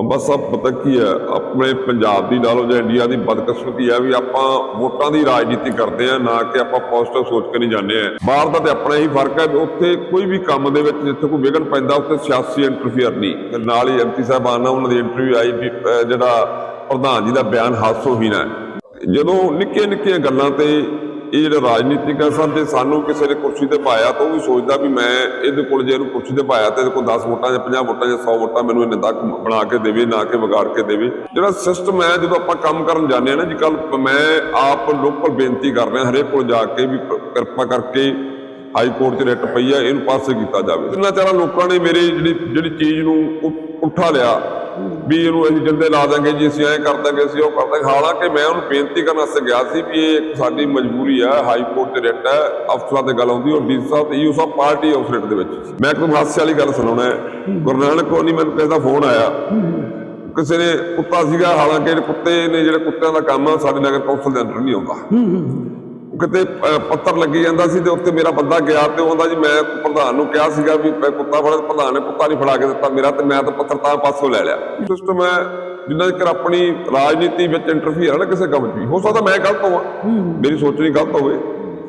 ਬੰਬਾ ਸਾਹਿਬ, ਪਤਾ ਕੀ ਹੈ? ਆਪਣੇ ਪੰਜਾਬ ਦੀ ਨਾਲੋਂ ਜਾਂ ਇੰਡੀਆ ਦੀ ਬਦਕਿਸਮਤੀ ਹੈ ਵੀ ਆਪਾਂ ਵੋਟਾਂ ਦੀ ਰਾਜਨੀਤੀ ਕਰਦੇ ਆ ਨਾ ਕਿ ਆਪਾਂ ਪੋਜ਼ਿਟਿਵ ਸੋਚ ਕੇ ਨਹੀਂ ਜਾਂਦੇ ਆ ਬਾਹਰ ਦਾ ਤੇ ਆਪਣਾ ਹੀ ਫ਼ਰਕ ਹੈ ਉੱਥੇ ਕੋਈ ਵੀ ਕੰਮ ਦੇ ਵਿੱਚ ਜਿੱਥੇ ਕੋਈ ਵਿਘਨ ਪੈਂਦਾ, ਉੱਥੇ ਸਿਆਸੀ ਇੰਟਰਫੇਅਰ ਨਹੀਂ। ਤੇ ਨਾਲ ਹੀ ਐਮਪੀ ਸਾਹਿਬਾਨ ਨਾਲ ਉਹਨਾਂ ਦੀ ਇੰਟਰਵਿਊ ਆਈ ਵੀ ਜਿਹੜਾ ਪ੍ਰਧਾਨ ਜੀ ਦਾ ਬਿਆਨ ਹਾਸੋਹੀਣਾ ਹੈ। ਜਦੋਂ ਨਿੱਕੀਆਂ ਨਿੱਕੀਆਂ ਗੱਲਾਂ ਤੇ ਇਹ ਜਿਹੜਾ ਰਾਜਨੀਤਿਕ ਹੈ ਸਰ ਜੇ ਸਾਨੂੰ ਕਿਸੇ ਨੇ ਕੁਰਸੀ ਤੇ ਪਾਇਆ ਤਾਂ ਉਹ ਵੀ ਸੋਚਦਾ ਵੀ ਮੈਂ ਇਹਦੇ ਕੋਲ ਜੇ ਇਹਨੂੰ ਕੁਰਸੀ ਤੇ ਪਾਇਆ ਤਾਂ ਇਹਦੇ ਕੋਲ 10 ਵੋਟਾਂ ਜਾਂ 50 ਵੋਟਾਂ ਜਾਂ 100 ਵੋਟਾਂ ਮੈਨੂੰ ਇਹਨੇ ਤੱਕ ਬਣਾ ਕੇ ਦੇਵੇ, ਨਾ ਕਿ ਵਿਗਾੜ ਕੇ ਦੇਵੇ। ਜਿਹੜਾ ਸਿਸਟਮ ਹੈ, ਜਦੋਂ ਆਪਾਂ ਕੰਮ ਕਰਨ ਜਾਂਦੇ ਆ ਨਾ ਜੀ ਕੱਲ ਮੈਂ ਆਪ ਲੋਕਲ ਬੇਨਤੀ ਕਰ ਰਿਹਾ, ਹਰੇਕ ਕੋਲ ਜਾ ਕੇ ਵੀ ਕਿਰਪਾ ਕਰਕੇ ਹਾਈ ਕੋਰਟ 'ਚ ਰਿਟ ਪਈ ਆ, ਇਹਨੂੰ ਪਾਸੇ ਕੀਤਾ ਜਾਵੇ। ਇੰਨਾ ਚਾਰਾ ਲੋਕਾਂ ਨੇ ਮੇਰੀ ਜਿਹੜੀ ਜਿਹੜੀ ਚੀਜ਼ ਨੂੰ ਉੱਠਾ ਲਿਆ। ਵੀ ਇਹਨੂੰ ਅਸੀਂ ਜਿੰਦੇ ਲਾ ਦਾਂਗੇ ਜੀ, ਅਸੀਂ ਐਂ ਕਰ ਦਾਂਗੇ, ਅਸੀਂ ਉਹ ਕਰ ਦਾਂਗੇ। ਹਾਲਾਂਕਿ ਮੈਂ ਉਹਨੂੰ ਬੇਨਤੀ ਕਰਨ ਵਾਸਤੇ ਗਿਆ ਸੀ ਵੀ ਇਹ ਸਾਡੀ ਮਜਬੂਰੀ ਹੈ ਹਾਈ ਕੋਰਟ 'ਚ ਰਿਟ ਹੈ ਅਫਸਰਾਂ ਤੇ ਗੱਲ ਆਉਂਦੀ ਔਰ ਡੀ ਸਾਹਿਬ ਤੇ ਯੂ ਸਾਹਿਬ ਪਾਰਟੀ ਉਸ ਰਿਟ ਦੇ ਵਿੱਚ। ਮੈਂ ਇੱਕ ਹਾਸੇ ਵਾਲੀ ਗੱਲ ਸੁਣਾਉਣਾ ਹੈ। ਗੁਰੂ ਨਾਨਕ ਕੋਲ ਨਹੀਂ ਮੈਨੂੰ ਕਿਸੇ ਦਾ ਫੋਨ ਆਇਆ। ਕਿਸੇ ਨੇ ਕੁੱਤਾ ਸੀਗਾ, ਹਾਲਾਂਕਿ ਕੁੱਤੇ ਨੇ, ਜਿਹੜੇ ਕੁੱਤਿਆਂ ਦਾ ਕੰਮ ਆ, ਸਾਡੇ ਨਗਰ ਕੌਂਸਲ ਦੇ ਅੰਦਰ ਨਹੀਂ ਆਉਂਦਾ। ਕਿਤੇ ਪੱਤਰ ਲੱਗੀ ਜਾਂਦਾ ਸੀ ਤੇ ਉੱਤੇ ਮੇਰਾ ਬੰਦਾ ਗਿਆ ਤੇ ਉਹ ਆਂਦਾ ਜੀ ਮੈਂ ਪ੍ਰਧਾਨ ਨੂੰ ਕਿਹਾ ਸੀਗਾ ਵੀ ਮੈਂ ਕੁੱਤਾ ਫੜਾ ਪ੍ਰਧਾਨ ਨੇ ਕੁੱਤਾ ਨਹੀਂ ਫੜਾ ਕੇ ਦਿੱਤਾ ਮੇਰਾ ਤੇ ਮੈਂ ਤਾਂ ਪੱਤਰ ਤਾਂ ਪਾਸੋਂ ਲੈ ਲਿਆ। ਸਿਸਟਮ ਹੈ ਜਿੰਨਾ ਚਿਰ ਆਪਣੀ ਰਾਜਨੀਤੀ ਵਿੱਚ ਇੰਟਰਫੀਅਰ ਨਾ ਕਿਸੇ ਕੰਮ 'ਚ ਹੋ ਸਕਦਾ ਮੈਂ ਗਲਤ ਹੋਵਾਂ ਮੇਰੀ ਸੋਚ ਨਹੀਂ ਗਲਤ ਹੋਵੇ।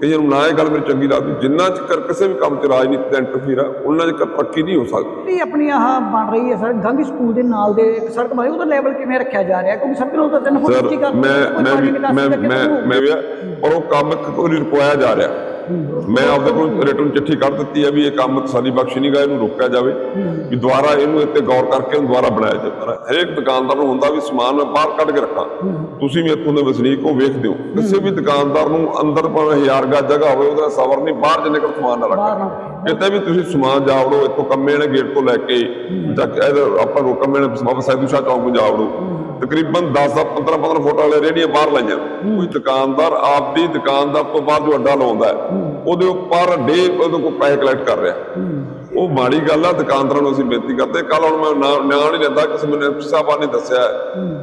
ਕਈਆਂ ਨੂੰ ਨਾ ਇਹ ਗੱਲ ਮੇਰੀ ਚੰਗੀ ਲੱਗਦੀ ਜਿੰਨਾ ਚਿਰ ਕਿਸੇ ਵੀ ਕੰਮ 'ਚ ਰਾਜਨੀਤੀ ਦਾ ਇੰਟਰਫੀਅਰ ਹੈ ਉਹਨਾਂ ਚਿਰ ਤਰੱਕੀ ਨਹੀਂ ਹੋ ਸਕਦੀ। ਇਹ ਆਪਣੀ ਆਹ ਬਣ ਰਹੀ ਹੈ ਸੜਕ ਗਾਂਧੀ ਸਕੂਲ ਦੇ ਨਾਲ ਦੇ ਇੱਕ ਸੜਕ ਬਣੀ ਉਹਦਾ ਲੈਵਲ ਕਿਵੇਂ ਰੱਖਿਆ ਜਾ ਰਿਹਾ? ਕਿਉਂਕਿ ਸੜਕ ਨੂੰ ਤਾਂ ਤਿੰਨ ਫੁੱਟ ਸਰ ਉੱਚੀ ਕਰ ਮੈਂ ਮੈਂ ਮੈਂ ਮੈਂ ਮੈਂ ਪਰ ਉਹ ਕੰਮ ਕੋਈ ਰੁਕਵਾਇਆ ਜਾ ਰਿਹਾ। ਮੈਂ ਆਪਦੇ ਕੋਲ ਰਿਟਰਨ ਚਿੱਠੀ ਕੱਢ ਦਿੱਤੀ ਹੈ ਵੀ ਇਹ ਕੰਮ ਸਾਡੀ ਬਖਸ਼ ਨਹੀਂ ਗਾ ਇਹਨੂੰ ਰੋਕਿਆ ਜਾਵੇ ਵੀ ਦੁਬਾਰਾ ਇਹਨੂੰ ਇੱਥੇ ਗੌਰ ਕਰਕੇ ਇਹਨੂੰ ਦੁਬਾਰਾ ਬਣਾਇਆ ਜਾਵੇ। ਪਰ ਹਰੇਕ ਦੁਕਾਨਦਾਰ ਨੂੰ ਹੁੰਦਾ ਵੀ ਸਮਾਨ ਮੈਂ ਬਾਹਰ ਕੱਢ ਕੇ ਰੱਖਾਂ। ਤੁਸੀਂ ਵੀ ਇੱਥੋਂ ਦੇ ਵਸਨੀਕ ਹੋ ਵੇਖ ਦਿਓ। ਕਿਸੇ ਵੀ ਦੁਕਾਨਦਾਰ ਨੂੰ ਅੰਦਰ ਭਾਵੇਂ ਹਜ਼ਾਰ ਗਜ ਜਗ੍ਹਾ ਹੋਵੇ ਉਹਦਾ ਸਬਰ ਨਹੀਂ ਬਾਹਰ ਜਿੰਨੇ ਕਰ ਸਮਾਨ ਨਾ ਰੱਖੋ। ਕਿਤੇ ਵੀ ਤੁਸੀਂ ਸਮਾਨ ਜਾਵੜੋ ਇੱਥੋਂ ਕੰਮੇ ਵਾਲੇ ਗੇਟ ਤੋਂ ਲੈ ਕੇ ਤੱਕ ਇਹਦਾ ਆਪਾਂ ਰੋ ਕੰਮੇ ਵਾਲੇ ਬਾਬਾ ਸੈਦੂ ਸ਼ਾਹ ਚੌਂਕ ਨੂੰ ਜਾਵੜੋ। ਤਕਰੀਬਨ 10 10 15 15 ਫੁੱਟ ਵਾਲੇ ਰੇੜੀਆਂ ਬਾਹਰ ਲਾਈਆਂ। ਕੋਈ ਦੁਕਾਨਦਾਰ ਆਪਦੀ ਦੁਕਾਨਦਾਰ ਤੋਂ ਬਾਅਦ ਜੋ ਅੱਡਾ ਲਾਉਂਦਾ ਉਹਦੇ ਉੱਪਰ ਡੇ ਉਹਦੇ ਕੋਲ ਪੈਸੇ ਕਲੈਕਟ ਕਰ ਰਿਹਾ। ਉਹ ਮਾੜੀ ਗੱਲ ਆ, ਦੁਕਾਨਦਾਰਾਂ ਨੂੰ ਅਸੀਂ ਬੇਨਤੀ ਕਰਦੇ ਕੱਲ ਹੁਣ ਮੈਂ ਨਾਂ ਨਾਂ ਨਹੀਂ ਲੈਂਦਾ, ਕਿਸੇ ਮੈਨੂੰ ਐਮਪੀ ਸਾਹਿਬਾਨ ਨੇ ਦੱਸਿਆ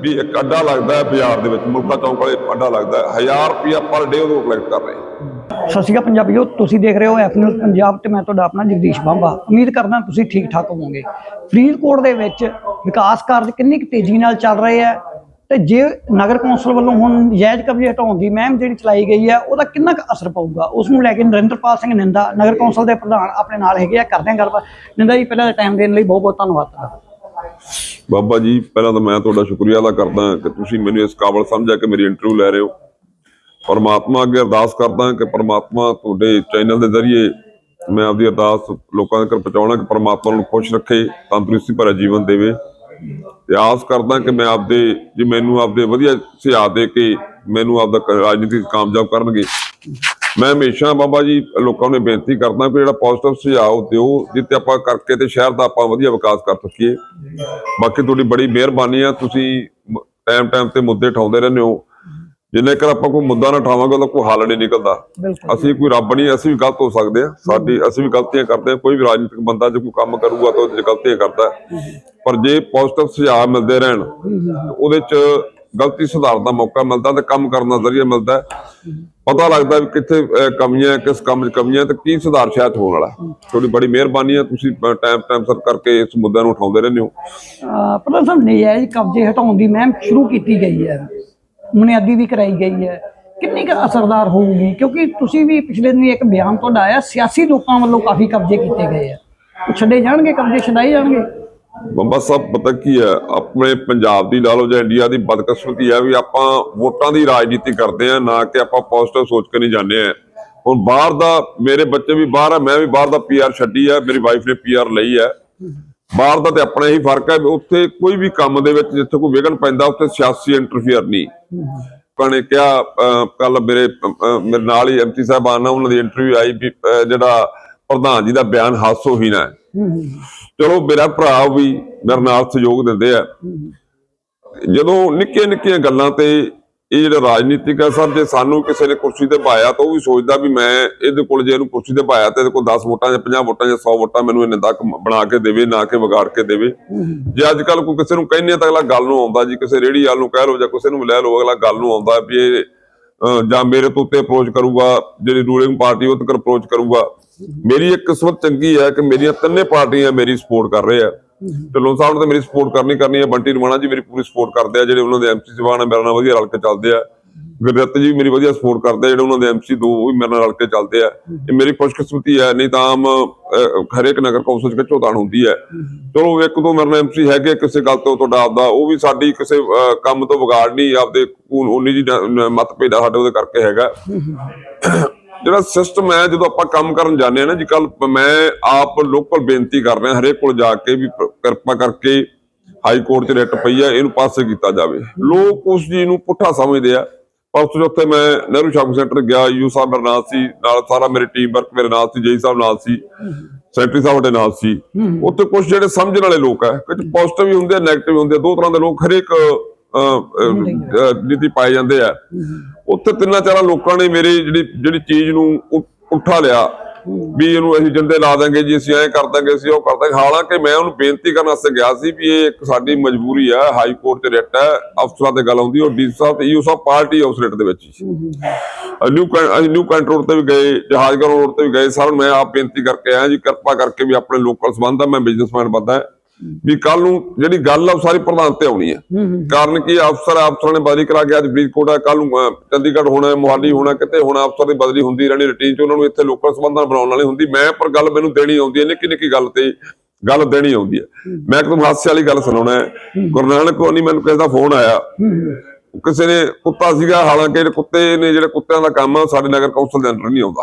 ਵੀ ਇੱਕ ਅੱਡਾ ਲੱਗਦਾ ਹੈ ਬਾਜ਼ਾਰ ਦੇ ਵਿੱਚ, ਮੁਲਕਾ ਚੌਂਕ ਵਾਲੇ ਅੱਡਾ ਲੱਗਦਾ ਹੈ 1000 ਰੁਪਿਆ ਪਰ ਡੇ ਉਹਦੇ ਕਲੈਕਟ ਕਰ ਰਹੇ। ਸਤਿ ਸ਼੍ਰੀ ਅਕਾਲ ਪੰਜਾਬੀਓ, ਤੁਸੀਂ ਦੇਖ ਰਹੇ ਹੋ ਐਫ ਨਿਊਜ਼ ਪੰਜਾਬ ਤੇ ਮੈਂ ਤੁਹਾਡਾ ਆਪਣਾ ਜਗਦੀਸ਼ ਬਾਂਬਾ। ਉਮੀਦ ਕਰਦਾ ਤੁਸੀਂ ਠੀਕ ਠਾਕ ਹੋਵੋਗੇ। ਫਰੀਦਕੋਟ ਦੇ ਵਿੱਚ ਵਿਕਾਸ ਕਾਰਜ ਕਿੰਨੀ ਕੁ ਤੇਜ਼ੀ ਨਾਲ ਚੱਲ ਰਹੇ ਆ ਤੇ ਜੇ ਨਗਰ ਕੌਂਸਲ ਵੱਲੋਂ ਹੁਣ ਨਜਾਇਜ਼ ਕਬਜ਼ੇ ਹਟਾਉਣ ਦੀ ਮਹਿਮ ਜਿਹੜੀ ਚਲਾਈ ਗਈ ਹੈ, ਉਹਦਾ ਕਿੰਨਾ ਕੁ ਅਸਰ ਪਊਗਾ? ਉਸ ਨੂੰ ਲੈ ਕੇ ਨਰਿੰਦਰਪਾਲ ਸਿੰਘ ਨਿੰਦਾ, ਨਗਰ ਕੌਂਸਲ ਦੇ ਪ੍ਰਧਾਨ ਆਪਣੇ ਨਾਲ ਹੈਗੇ ਆ, ਕਰਦੇ ਆ ਗੱਲਬਾਤ। ਨਿੰਦਾ ਜੀ, ਪਹਿਲਾਂ ਟਾਈਮ ਦੇਣ ਲਈ ਬਹੁਤ ਬਹੁਤ ਧੰਨਵਾਦ ਤੁਹਾਡਾ। ਬਾਬਾ ਜੀ, ਪਹਿਲਾਂ ਤਾਂ ਮੈਂ ਤੁਹਾਡਾ ਸ਼ੁਕਰੀਆ ਅਦਾ ਕਰਦਾ ਕਿ ਤੁਸੀਂ ਮੈਨੂੰ ਇਸ ਕਾਬਲ ਸਮਝਿਆ ਕਿ ਮੇਰੀ ਇੰਟਰਵਿਊ ਲੈ ਰਹੇ ਹੋ। ਪਰਮਾਤਮਾ ਅੱਗੇ ਅਰਦਾਸ ਕਰਦਾ ਕਿ ਪਰਮਾਤਮਾ ਤੁਹਾਡੇ ਚੈਨਲ ਦੇ ਜ਼ਰੀਏ ਮੈਂ ਆਪਦੀ ਅਰਦਾਸ ਲੋਕਾਂ ਤੱਕ ਪਹੁੰਚਾਉਣਾ ਕਿ ਪਰਮਾਤਮਾ ਨੂੰ ਖੁਸ਼ ਰੱਖੇ, ਤੰਦਰੁਸਤੀ ਭਰਿਆ ਜੀਵਨ ਦੇਵੇ। ਤੇ ਆਸ ਕਰਦਾ ਕਿ ਮੈਂ ਆਪਦੇ, ਜੇ ਮੈਨੂੰ ਆਪਦੇ ਵਧੀਆ ਸੁਝਾਅ ਦੇ ਕੇ ਮੈਨੂੰ ਆਪਦਾ ਰਾਜਨੀਤੀ ਕਾਮਯਾਬ ਕਰਨਗੇ। ਮੈਂ ਹਮੇਸ਼ਾ ਬਾਬਾ ਜੀ, ਲੋਕਾਂ ਨੂੰ ਬੇਨਤੀ ਕਰਦਾ ਕਿ ਜਿਹੜਾ ਪੋਜ਼ਿਟਿਵ ਸੁਝਾਅ ਉਹ ਦਿਓ ਜਿੱਤੇ ਆਪਾਂ ਕਰਕੇ ਤੇ ਸ਼ਹਿਰ ਦਾ ਆਪਾਂ ਵਧੀਆ ਵਿਕਾਸ ਕਰ ਸਕੀਏ। ਬਾਕੀ ਤੁਹਾਡੀ ਬੜੀ ਮਿਹਰਬਾਨੀ ਆ, ਤੁਸੀਂ ਟਾਈਮ ਟਾਈਮ ਤੇ ਮੁੱਦੇ ਉਠਾਉਂਦੇ ਰਹਿੰਦੇ ਹੋ। ਜਿੰਨੇ ਕਰ ਆਪਾਂ ਕੋਈ ਮੁੱਦਾ ਨਾ ਉਠਾਵਾਂਗੇ ਉਹਦਾ ਕੋਈ ਹੱਲ ਨਹੀਂ ਨਿਕਲਦਾ। ਬਿਲਕੁਲ। ਅਸੀਂ ਕੋਈ ਰੱਬ ਨਹੀਂ ਅਸੀਂ ਵੀ ਗਲਤ ਹੋ ਸਕਦੇ ਆ ਸਾਡੀ ਅਸੀਂ ਵੀ ਗਲਤੀਆਂ ਕਰਦੇ ਆ ਕੋਈ ਵੀ ਰਾਜਨੀਤਿਕ ਬੰਦਾ ਜੇ ਕੋਈ ਕੰਮ ਕਰੂਗਾ ਤਾਂ ਉਹਦੇ 'ਚ ਗਲਤੀਆਂ ਕਰਦਾ। ਪਰ ਜੇ ਪੋਜ਼ਿਟਿਵ ਸੁਝਾਅ ਮਿਲਦੇ ਰਹਿਣ ਉਹਦੇ 'ਚ ਗਲਤੀ ਸੁਧਾਰਨ ਦਾ ਮੌਕਾ ਮਿਲਦਾ ਤੇ ਕੰਮ ਕਰਨ ਦਾ ਜ਼ਰੀਆ ਮਿਲਦਾ। ਪਤਾ ਲੱਗਦਾ ਵੀ ਕਿੱਥੇ ਕਮੀਆਂ ਹੈ, ਕਿਸ ਕੰਮ 'ਚ ਕਮੀਆਂ ਤੇ ਕੀ ਸੁਧਾਰ ਸ਼ਾਇਦ ਹੋਣ ਵਾਲਾ। ਤੁਹਾਡੀ ਬੜੀ ਮਿਹਰਬਾਨੀ ਹੈ। ਤੁਸੀਂ ਟਾਈਮ ਟਾਈਮ ਸਰ ਕਰਕੇ ਇਸ ਮੁੱਦਿਆਂ ਨੂੰ ਉਠਾਉਂਦੇ ਰਹਿੰਦੇ ਹੋ। ਪ੍ਰਧਾਨ ਸਾਹਿਬ ਨਜਾਇਜ਼ ਕਬਜ਼ੇ ਹਟਾਉਣ ਦੀ ਮੁਹਿੰਮ ਸ਼ੁਰੂ ਕੀਤੀ ਗਈ ਹੈ। ਬੁਨਿਆਦੀ ਵੀ ਕਰਾਈ ਗਈ ਹੈ। ਕਿੰਨੀ ਕੁ ਅਸਰਦਾਰ ਹੋਊਗੀ? ਕਿਉਂਕਿ ਤੁਸੀਂ ਵੀ ਪਿਛਲੇ ਦਿਨੀ ਇੱਕ ਬਿਆਨ ਤੁਹਾਡਾ ਆਇਆ ਸਿਆਸੀ ਲੋਕਾਂ ਵੱਲੋਂ ਕਾਫੀ ਕਬਜ਼ੇ ਕੀਤੇ ਗਏ ਆ। ਛੱਡੇ ਜਾਣਗੇ, ਕਬਜ਼ੇ ਛਡਾਏ ਜਾਣਗੇ? ਬੰਬਾ ਸਾਹਿਬ, ਪਤਾ ਕੀ ਹੈ? ਆਪਣੇ ਪੰਜਾਬ ਦੀ ਲਾ ਲਓ ਜਾਂ ਇੰਡੀਆ ਦੀ ਬਦਕਿਸਮਤੀ ਹੈ ਵੀ ਆਪਾਂ ਵੋਟਾਂ ਦੀ ਰਾਜਨੀਤੀ ਕਰਦੇ ਆ ਨਾ ਕਿ ਆਪਾਂ ਪੋਜ਼ਿਟਿਵ ਸੋਚ ਕੇ ਨਹੀਂ ਜਾਂਦੇ ਆ ਹੁਣ ਬਾਹਰ ਦਾ ਮੇਰੇ ਬੱਚੇ ਵੀ ਬਾਹਰ ਆ, ਮੈਂ ਵੀ ਬਾਹਰ ਦਾ ਪੀਆਰ ਛੱਡੀ ਆ, ਮੇਰੀ ਵਾਈਫ ਨੇ ਪੀਆਰ ਲਈ ਹੈ ਬਾਹਰ ਦਾ ਤੇ ਆਪਣਾ ਹੀ ਫ਼ਰਕ ਹੈ ਉੱਥੇ ਕੋਈ ਵੀ ਕੰਮ ਦੇ ਵਿੱਚ ਜਿੱਥੇ ਕੋਈ ਵਿਘਨ ਪੈਂਦਾ, ਉੱਥੇ ਸਿਆਸੀ ਇੰਟਰਫੇਅਰ ਨਹੀਂ। ਆਪਾਂ ਕਿਹਾ ਕੱਲ ਮੇਰੇ ਮੇਰੇ ਨਾਲ ਹੀ ਐਮਪੀ ਸਾਹਿਬਾਨ ਨਾਲ ਉਹਨਾਂ ਦੀ ਇੰਟਰਵਿਊ ਆਈ ਵੀ ਜਿਹੜਾ ਪ੍ਰਧਾਨ ਜੀ ਦਾ ਬਿਆਨ ਹਾਸੋਹੀਣਾ ਨਾ ਚਲੋ ਮੇਰਾ ਭਰਾ ਵੀ ਮੇਰੇ ਨਾਲ ਸਹਿਯੋਗ ਦਿੰਦੇ ਆ। ਜਦੋਂ ਨਿੱਕੀਆਂ ਨਿੱਕੀਆਂ ਗੱਲਾਂ ਤੇ ਇਹ ਜਿਹੜਾ ਰਾਜਨੀਤਿਕ ਹੈ ਸਰ, ਜੇ ਸਾਨੂੰ ਕਿਸੇ ਨੇ ਕੁਰਸੀ ਤੇ ਪਾਇਆ ਤਾਂ ਉਹ ਵੀ ਸੋਚਦਾ ਵੀ ਮੈਂ ਇਹਦੇ ਕੋਲ ਜੇ ਇਹਨੂੰ ਕੁਰਸੀ ਤੇ ਪਾਇਆ ਤੇ ਇਹਦੇ ਕੋਲ 10 ਵੋਟਾਂ ਜਾਂ 50 ਵੋਟਾਂ ਜਾਂ 100 ਵੋਟਾਂ ਮੈਨੂੰ ਇਹਨੇ ਤੱਕ ਬਣਾ ਕੇ ਦੇਵੇ, ਨਾ ਕਿ ਵਿਗਾੜ ਕੇ ਦੇਵੇ। ਜੇ ਅੱਜ ਕੱਲ ਕੋਈ ਕਿਸੇ ਨੂੰ ਕਹਿੰਨੇ ਤਾਂ ਅਗਲਾ ਗੱਲ ਨੂੰ ਆਉਂਦਾ ਜੀ, ਕਿਸੇ ਰੇੜੀ ਵਾਲ ਨੂੰ ਕਹਿ ਲਓ ਜਾਂ ਕਿਸੇ ਨੂੰ ਲੈ ਲਓ, ਅਗਲਾ ਗੱਲ ਨੂੰ ਆਉਂਦਾ ਵੀ ਇਹ ਜਾਂ ਮੇਰੇ ਤੋਂ ਉੱਤੇ ਅਪਰੋਚ ਕਰੂਗਾ, ਜਿਹੜੀ ਰੂਲਿੰਗ ਪਾਰਟੀ ਉਹ ਤੱਕ ਅਪਰੋਚ ਕਰੂਗਾ। ਮੇਰੀ ਇੱਕ ਕਿਸਮਤ ਚੰਗੀ ਹੈ ਕਿ ਮੇਰੀਆਂ ਤਿੰਨੇ ਪਾਰਟੀਆਂ ਮੇਰੀ ਸਪੋਰਟ ਕਰ ਰਹੇ ਆ। ਢਿੱਲੋਂ ਸਾਹਿਬ ਨੇ ਤਾਂ ਮੇਰੀ ਸਪੋਰਟ ਕਰਨੀ ਕਰਨੀ ਹੈ ਬੰਟੀ ਰਮਾਣਾ ਜੀ, ਮੇਰੀ ਪੂਰੀ ਸਪੋਰਟ ਕਰਦੇ ਆ, ਜਿਹੜੇ ਉਹਨਾਂ ਦੇ ਐਮਸੀ ਸਭਾ ਨਾਲ ਮੇਰੇ ਨਾਲ ਵਧੀਆ ਰਲ ਕੇ ਚੱਲਦੇ ਆ। ਗੁਰਦੱਤ ਜੀ ਮੇਰੀ ਵਧੀਆ ਸਪੋਰਟ ਕਰਦੇ ਆ, ਜਿਹੜੇ ਉਹਨਾਂ ਦੇ ਐਮਸੀ ਦੋ, ਉਹ ਵੀ ਮੇਰੇ ਨਾਲ ਰਲ ਕੇ ਚੱਲਦੇ ਆ। ਇਹ ਮੇਰੀ ਖੁਸ਼ਕਿਸਮਤੀ ਹੈ, ਨਹੀਂ ਤਾਂ ਆਮ ਹਰੇਕ ਨਗਰ ਕੌਂਸਲ ਚ ਘਚੋਤਾਣ ਹੁੰਦੀ ਹੈ। ਚਲੋ, ਇੱਕ ਦੋ ਮੇਰੇ ਨਾਲ ਐਮਸੀ ਹੈਗੇ, ਕਿਸੇ ਗੱਲ ਤੋਂ ਤੁਹਾਡਾ ਆਪਦਾ, ਉਹ ਵੀ ਸਾਡੀ ਕਿਸੇ ਕੰਮ ਤੋਂ ਵਿਗਾੜ ਨਹੀਂ, ਆਪਦੇ ਉਨੀ ਜੀ ਮਤਭੇਦ ਸਾਡੇ ਉਹਦੇ ਕਰਕੇ ਹੈਗਾ। ਜਿਹੜਾ ਸਿਸਟਮ ਹੈ ਜਦੋਂ ਆਪਾਂ ਕੰਮ ਕਰਨ ਜਾਂਦੇ ਆ ਨਾ ਜੀ ਕੱਲ ਮੈਂ ਆਪ ਲੋਕਲ ਬੇਨਤੀ ਕਰ ਰਿਹਾ ਹਰੇਕ ਕੋਲ ਜਾ ਕੇ ਵੀ ਕਿਰਪਾ ਕਰਕੇ ਹਾਈ ਕੋਰਟ 'ਚ ਰਿਟ ਪਈ ਹੈ ਇਹਨੂੰ ਪਾਸੇ ਕੀਤਾ ਜਾਵੇ। ਲੋਕ ਉਸ ਚੀਜ਼ ਨੂੰ ਪੁੱਠਾ ਸਮਝਦੇ ਆ। ਪਰਸੋਂ ਉੱਥੇ ਮੈਂ ਨਹਿਰੂ ਸ਼ਾਪਿੰਗ ਸੈਂਟਰ ਗਿਆ ਯੂ ਸਾਹਿਬ ਮੇਰੇ ਨਾਲ ਸੀ ਨਾਲ ਸਾਰਾ ਮੇਰੇ ਟੀਮ ਵਰਕ ਮੇਰੇ ਨਾਲ ਸੀ ਜੇਈ ਸਾਹਿਬ ਨਾਲ ਸੀ ਸੈਕਟਰੀ ਸਾਹਿਬ ਸਾਡੇ ਨਾਲ ਸੀ। ਉੱਥੇ ਕੁਝ ਜਿਹੜੇ ਸਮਝਣ ਵਾਲੇ ਲੋਕ ਹੈ ਕੁਝ ਪੋਜ਼ਿਟਿਵ ਵੀ ਹੁੰਦੇ ਆ 네ਗੇਟਿਵ ਵੀ ਹੁੰਦੇ ਆ ਦੋ ਤਰ੍ਹਾਂ ਦੇ ਲੋਕ ਹਰੇਕ ਨੀਤੀ ਪਾਏ ਜਾਂਦੇ ਆ। ਉੱਥੇ ਤਿੰਨਾਂ ਚਾਰਾਂ ਲੋਕਾਂ ਨੇ ਮੇਰੀ ਜਿਹੜੀ ਜਿਹੜੀ ਚੀਜ਼ ਨੂੰ ਉੱਠਾ ਲਿਆ। ਵੀ ਇਹਨੂੰ ਅਸੀਂ ਜਿੰਦੇ ਲਾ ਦਾਂਗੇ ਜੀ, ਅਸੀਂ ਐਂ ਕਰ ਦਾਂਗੇ, ਅਸੀਂ ਉਹ ਕਰ ਦਾਂਗੇ। ਹਾਲਾਂਕਿ ਮੈਂ ਉਹਨੂੰ ਬੇਨਤੀ ਕਰਨ ਵਾਸਤੇ ਗਿਆ ਸੀ ਵੀ ਇਹ ਇੱਕ ਸਾਡੀ ਮਜਬੂਰੀ ਹੈ ਹਾਈ ਕੋਰਟ 'ਚ ਰਿਟ ਹੈ, ਅਫਸਰਾਂ ਤੇ ਗੱਲ ਆਉਂਦੀ, ਉਹ ਡੀ ਸਾਹਿਬ ਤੇ ਈਓ ਸਾਹਿਬ ਪਾਰਟੀ ਉਸ ਰਿਟ ਦੇ ਵਿੱਚ ਹੀ। ਨਿਊ ਅਸੀਂ ਨਿਊ ਕੈਂਟ ਰੋਡ ਤੇ ਵੀ ਗਏ ਜਹਾਜ਼ਗਰ ਰੋਡ ਤੇ ਵੀ ਗਏ। ਸਾਰਿਆਂ ਮੈਂ ਆਪ ਬੇਨਤੀ ਕਰਕੇ ਆਇਆ ਜੀ, ਕਿਰਪਾ ਕਰਕੇ ਵੀ ਆਪਣੇ ਲੋਕਲ ਸੰਬੰਧ ਆ, ਮੈਂ ਬਿਜ਼ਨਸਮੈਨ ਬੰਦਾ। ਵੀ ਕੱਲ ਨੂੰ ਜਿਹੜੀ ਗੱਲ ਆ ਉਹ ਸਾਰੀ ਪ੍ਰਧਾਨ ਤੇ ਆਉਣੀ ਹੈ ਕਾਰਨ ਕੀ ਅਫਸਰ ਅਫਸਰਾਂ ਨੇ ਬਦਲੀ ਕਰਾ ਕੇ ਅੱਜ ਫਰੀਦਕੋਟ ਆ ਕੱਲ ਨੂੰ ਚੰਡੀਗੜ੍ਹ ਹੋਣਾ ਮੋਹਾਲੀ ਹੋਣਾ ਕਿਤੇ ਹੋਣਾ ਅਫਸਰ ਦੀ ਬਦਲੀ ਹੁੰਦੀ ਰਹਿਣੀ ਰੁਟੀਨ ਚ ਉਹਨਾਂ ਨੂੰ ਇੱਥੇ ਲੋਕਲ ਸੰਬੰਧਾਂ ਨਾਲ ਬਣਾਉਣ ਵਾਲੀ ਹੁੰਦੀ। ਮੈਂ ਪਰ ਗੱਲ ਮੈਨੂੰ ਦੇਣੀ ਆਉਂਦੀ ਹੈ ਨਿੱਕੀ ਨਿੱਕੀ ਗੱਲ ਤੇ ਗੱਲ ਦੇਣੀ ਆਉਂਦੀ ਹੈ। ਮੈਂ ਇੱਕਦਮ ਹਾਸੇ ਵਾਲੀ ਗੱਲ ਸੁਣਾਉਣਾ ਹੈ। ਗੁਰੂ ਨਾਨਕ ਕੋਨੀ ਮੈਨੂੰ ਕਿਸੇ ਦਾ ਫੋਨ ਆਇਆ। ਕਿਸੇ ਨੇ ਕੁੱਤਾ ਸੀਗਾ ਹਾਲਾਂਕਿ ਜਿਹੜੇ ਕੁੱਤੇ ਨੇ ਜਿਹੜੇ ਕੁੱਤਿਆਂ ਦਾ ਕੰਮ ਆ ਸਾਡੇ ਨਗਰ ਕੌਂਸਲ ਦੇ ਅੰਡਰ ਨਹੀਂ ਆਉਂਦਾ।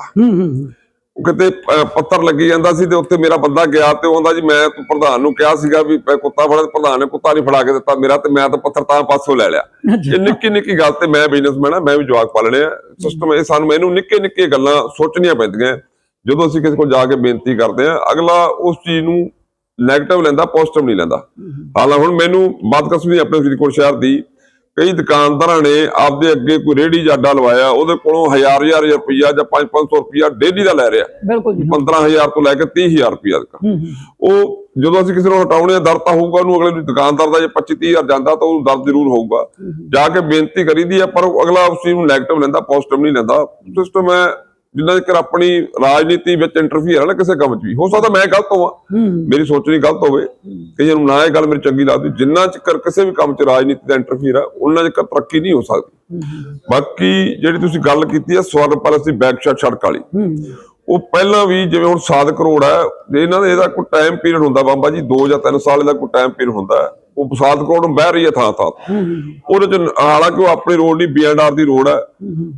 ਉਹ ਕਿਤੇ ਪੱਤਰ ਲੱਗੀ ਜਾਂਦਾ ਸੀ ਤੇ ਉੱਥੇ ਮੇਰਾ ਬੰਦਾ ਗਿਆ ਤੇ ਉਹ ਆਂਦਾ ਜੀ ਮੈਂ ਪ੍ਰਧਾਨ ਨੂੰ ਕਿਹਾ ਸੀਗਾ ਵੀ ਕੁੱਤਾ ਫੜਾ ਪ੍ਰਧਾਨ ਨੇ ਕੁੱਤਾ ਨਹੀਂ ਫੜਾ ਕੇ ਦਿੱਤਾ ਮੇਰਾ ਤੇ ਮੈਂ ਤਾਂ ਪੱਤਰ ਤਾਂ ਪਾਸੋਂ ਲੈ ਲਿਆ। ਇਹ ਨਿੱਕੀ ਨਿੱਕੀ ਗੱਲ ਤੇ ਮੈਂ ਬਿਜ਼ਨਸਮੈਨ ਆ ਮੈਂ ਵੀ ਜਵਾਕ ਪਾਲਣੇ ਆ। ਸਿਸਟਮ ਇਹ ਸਾਨੂੰ ਮੈਨੂੰ ਨਿੱਕੇ ਨਿੱਕੇ ਗੱਲਾਂ ਸੋਚਣੀਆਂ ਪੈਂਦੀਆਂ। ਜਦੋਂ ਅਸੀਂ ਕਿਸੇ ਕੋਲ ਜਾ ਕੇ ਬੇਨਤੀ ਕਰਦੇ ਆ ਅਗਲਾ ਉਸ ਚੀਜ਼ ਨੂੰ 네ਗੇਟਿਵ ਲੈਂਦਾ ਪੋਜ਼ਿਟਿਵ ਨਹੀਂ ਲੈਂਦਾ। ਹਾਲਾਂ ਹੁਣ ਮੈਨੂੰ ਬਦਕਿਸਮਤੀ ਆਪਣੇ ਫਰੀਦਕੋਟ ਸ਼ਹਿਰ ਦੀ ਕਈ ਦੁਕਾਨਦਾਰਾਂ ਨੇ ਆਪਦੇ ਅੱਗੇ ਕੋਈ ਰੇੜੀ ਜਾਡਾ ਲਵਾਇਆ ਉਹਦੇ ਕੋਲੋਂ ਹਜ਼ਾਰ ਹਜ਼ਾਰ ਰੁਪਈਆ ਜਾਂ 5-500 ਰੁਪਈਆ ਡੇਲੀ ਦਾ ਲੈ ਰਿਹਾ। ਬਿਲਕੁਲ ਜੀ। 15000 ਤੋਂ ਲੈ ਕੇ 30000 ਰੁਪਈਆ ਤੱਕ। ਉਹ ਜਦੋਂ ਅਸੀਂ ਕਿਸੇ ਨੂੰ ਹਟਾਉਣੇ ਆ ਦਰ ਤਾਂ ਹੋਊਗਾ ਉਹਨੂੰ ਅਗਲੇ ਨੂੰ ਦੁਕਾਨਦਾਰ ਦਾ ਜੇ 25 30000 ਜਾਂਦਾ ਤਾਂ ਉਹਨੂੰ ਦਰ ਜ਼ਰੂਰ ਹੋਊਗਾ। ਜਾ ਕੇ ਬੇਨਤੀ ਕਰੀਦੀ ਆ ਪਰ ਉਹ ਅਗਲਾ ਉਸ ਚੀਜ਼ ਨੂੰ 네ਗੇਟਿਵ ਲੈਂਦਾ ਪੋਜ਼ਿਟਿਵ ਨਹੀਂ ਲੈਂਦਾ। ਸਿਸਟਮ ਹੈ ਜਿੰਨਾ ਚਿਰ ਆਪਣੀ ਰਾਜਨੀਤੀ ਵਿੱਚ ਇੰਟਰਫੀਅਰ ਹੈ ਨਾ ਕਿਸੇ ਕੰਮ 'ਚ ਵੀ ਹੋ ਸਕਦਾ ਮੈਂ ਗਲਤ ਹੋਵਾਂ ਮੇਰੀ ਸੋਚਣੀ ਗਲਤ ਹੋਵੇ ਕਈਆਂ ਨੂੰ ਨਾ ਇਹ ਗੱਲ ਮੇਰੀ ਚੰਗੀ ਲੱਗਦੀ ਜਿੰਨਾ ਚਿਰ ਕਿਸੇ ਵੀ ਕੰਮ 'ਚ ਰਾਜਨੀਤੀ ਦਾ ਇੰਟਰਫੀਅਰ ਹੈ ਉਹਨਾਂ ਚਿਰ ਤਰੱਕੀ ਨਹੀਂ ਹੋ ਸਕਦੀ। ਬਾਕੀ ਜਿਹੜੀ ਤੁਸੀਂ ਗੱਲ ਕੀਤੀ ਹੈ ਸਵਰਨ ਪੈਲਸ ਦੀ ਬੈਕ ਸ਼ਾਟ ਸੜਕ ਵਾਲੀ। ਉਹ ਪਹਿਲਾਂ ਵੀ ਜਿਵੇਂ ਹੁਣ ਸਾਦਕ ਰੋਡ ਹੈ ਇਹਨਾਂ ਦਾ ਇਹਦਾ ਕੋਈ ਟਾਈਮ ਪੀਰੀਅਡ ਹੁੰਦਾ ਬਾਬਾ ਜੀ 2 ਜਾਂ 3 ਸਾਲ ਦਾ ਕੋਈ ਟਾਈਮ ਪੀਰੀਅਡ ਹੁੰਦਾ ਹੈ। ਉਹ ਰੋਡ ਨੂੰ ਬਹਿ ਰਹੀ ਹੈ ਥਾਂ ਥਾਂ। ਉਹਦੇ ਚ ਹਾਲਾਂਕਿ ਉਹ ਆਪਣੀ ਰੋਡ ਨਹੀਂ ਬੀਐਨਆਰ ਦੀ ਰੋਡ ਹੈ।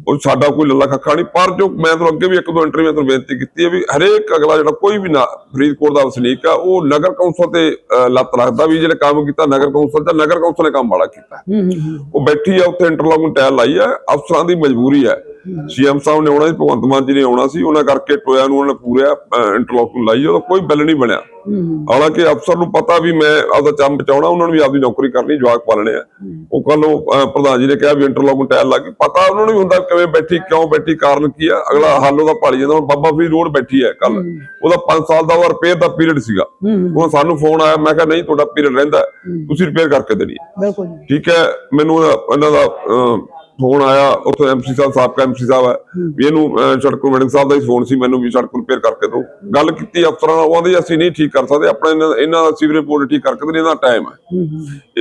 ਉਹ ਸਾਡਾ ਕੋਈ ਲੱਲਾ ਖੱਖਾ ਨਹੀਂ। ਪਰ ਜੋ ਮੈਂ ਤੁਹਾਨੂੰ ਅੱਗੇ ਵੀ ਇੱਕ ਦੋ ਇੰਟਰਵਿਊ ਤੋਂ ਬੇਨਤੀ ਕੀਤੀ ਹੈ ਵੀ ਹਰੇਕ ਅਗਲਾ ਜਿਹੜਾ ਕੋਈ ਵੀ ਨਾ ਫਰੀਦਕੋਟ ਦਾ ਵਸਨੀਕ ਆ ਉਹ ਨਗਰ ਕੌਂਸਲ ਤੇ ਲੱਤ ਰੱਖਦਾ ਵੀ ਜਿਹੜੇ ਕੰਮ ਕੀਤਾ ਨਗਰ ਕੌਂਸਲ ਜਾਂ ਨਗਰ ਕੌਂਸਲ ਨੇ ਕੰਮ ਵਾਲਾ ਕੀਤਾ। ਉਹ ਬੈਠੀ ਆ ਉੱਥੇ ਇੰਟਰਲੋਕਿੰਗ ਟਾਇਲ ਲਾਈ ਆ ਅਫਸਰਾਂ ਦੀ ਮਜਬੂਰੀ ਹੈ। ਸੀਐਮ ਸਾਹਿਬ ਨੇ ਆਉਣਾ ਸੀ ਭਗਵੰਤ ਮਾਨ ਜੀ ਨੇ ਆਉਣਾ ਸੀ ਉਹਨਾਂ ਕਰਕੇ ਟੋਇਆ ਨੂੰ ਉਹਨਾਂ ਨੇ ਪੂਰਿਆ ਇੰਟਰਲੋਕਿੰਗ ਲਾਈ ਉਹਦਾ ਕੋਈ ਬਿੱਲ ਨਹੀਂ ਬਣਿਆ। ਹਾਲਾਂਕਿ ਅਫਸਰ ਨੂੰ ਪਤਾ ਵੀ ਮੈਂ ਆਪਦਾ ਚੰਮ ਬਚਾਉਣਾ ਉਹਨਾਂ ਨੂੰ ਵੀ ਆਪਦੀ ਨੌਕਰੀ ਕਰਨੀ ਜਵਾਕ ਪਾਲਣੇ ਆ। ਉਹ ਕੱਲ ਪ੍ਰਧਾਨ ਜੀ ਨੇ ਕਿਹਾ ਵੀ ਇੰਟਰਲੋਕਿੰਗ ਟਾਇਲ ਲੱਗੀ ਪਤਾ ਉਹਨਾਂ ਨੂੰ ਵੀ ਹੁੰਦਾ ਕਿਵੇਂ ਬੈਠੀ ਕਿਉਂ ਬੈਠੀ ਕਾਰਨ ਕੀ ਆ। ਅਗਲਾ ਹੱਲ ਉਹਦਾ ਭਾਲੀ ਜਾਂਦਾ ਹੁਣ ਬਾਬਾ ਫਰੀਦ ਰੋਡ ਬੈਠੀ ਹੈ ਕੱਲ ਉਹਦਾ 5 ਸਾਲ ਦਾ ਉਹ ਰਿਪੇਅਰ ਦਾ ਪੀਰੀਅਡ ਸੀਗਾ। ਹੁਣ ਸਾਨੂੰ ਫੋਨ ਆਇਆ ਮੈਂ ਕਿਹਾ ਨਹੀਂ ਤੁਹਾਡਾ ਪੀਰੀਅਡ ਰਹਿੰਦਾ ਤੁਸੀਂ ਰਿਪੇਅਰ ਕਰਕੇ ਦੇਣੀ ਹੈ। ਠੀਕ ਹੈ ਮੈਨੂੰ ਇਹਨਾਂ ਦਾ ਫੋਨ ਆਇਆ ਉੱਥੇ ਐਮਸੀ ਸਾਹਿਬ ਸਾਬਕਾ ਐਮਸੀ ਸਾਹਿਬ ਹੈ। ਵੀ ਇਹਨੂੰ ਸੜਕ ਮੈਡਮ ਸਾਹਿਬ ਦਾ ਹੀ ਫੋਨ ਸੀ ਮੈਨੂੰ ਵੀ ਸੜਕ ਰਿਪੇਅਰ ਕਰਕੇ ਦਿਓ। ਗੱਲ ਕੀਤੀ ਅਫਸਰਾਂ ਨਾਲ ਉਹ ਆਂਦੇ ਅਸੀਂ ਨਹੀਂ ਠੀਕ ਕਰ ਸਕਦੇ ਆਪਣਾ ਇਹਨਾਂ ਦਾ ਸੀਵਰੇਜ ਬੋਰਡ ਠੀਕ ਕਰਕੇ ਦੇਣੀ ਟਾਈਮ ਹੈ।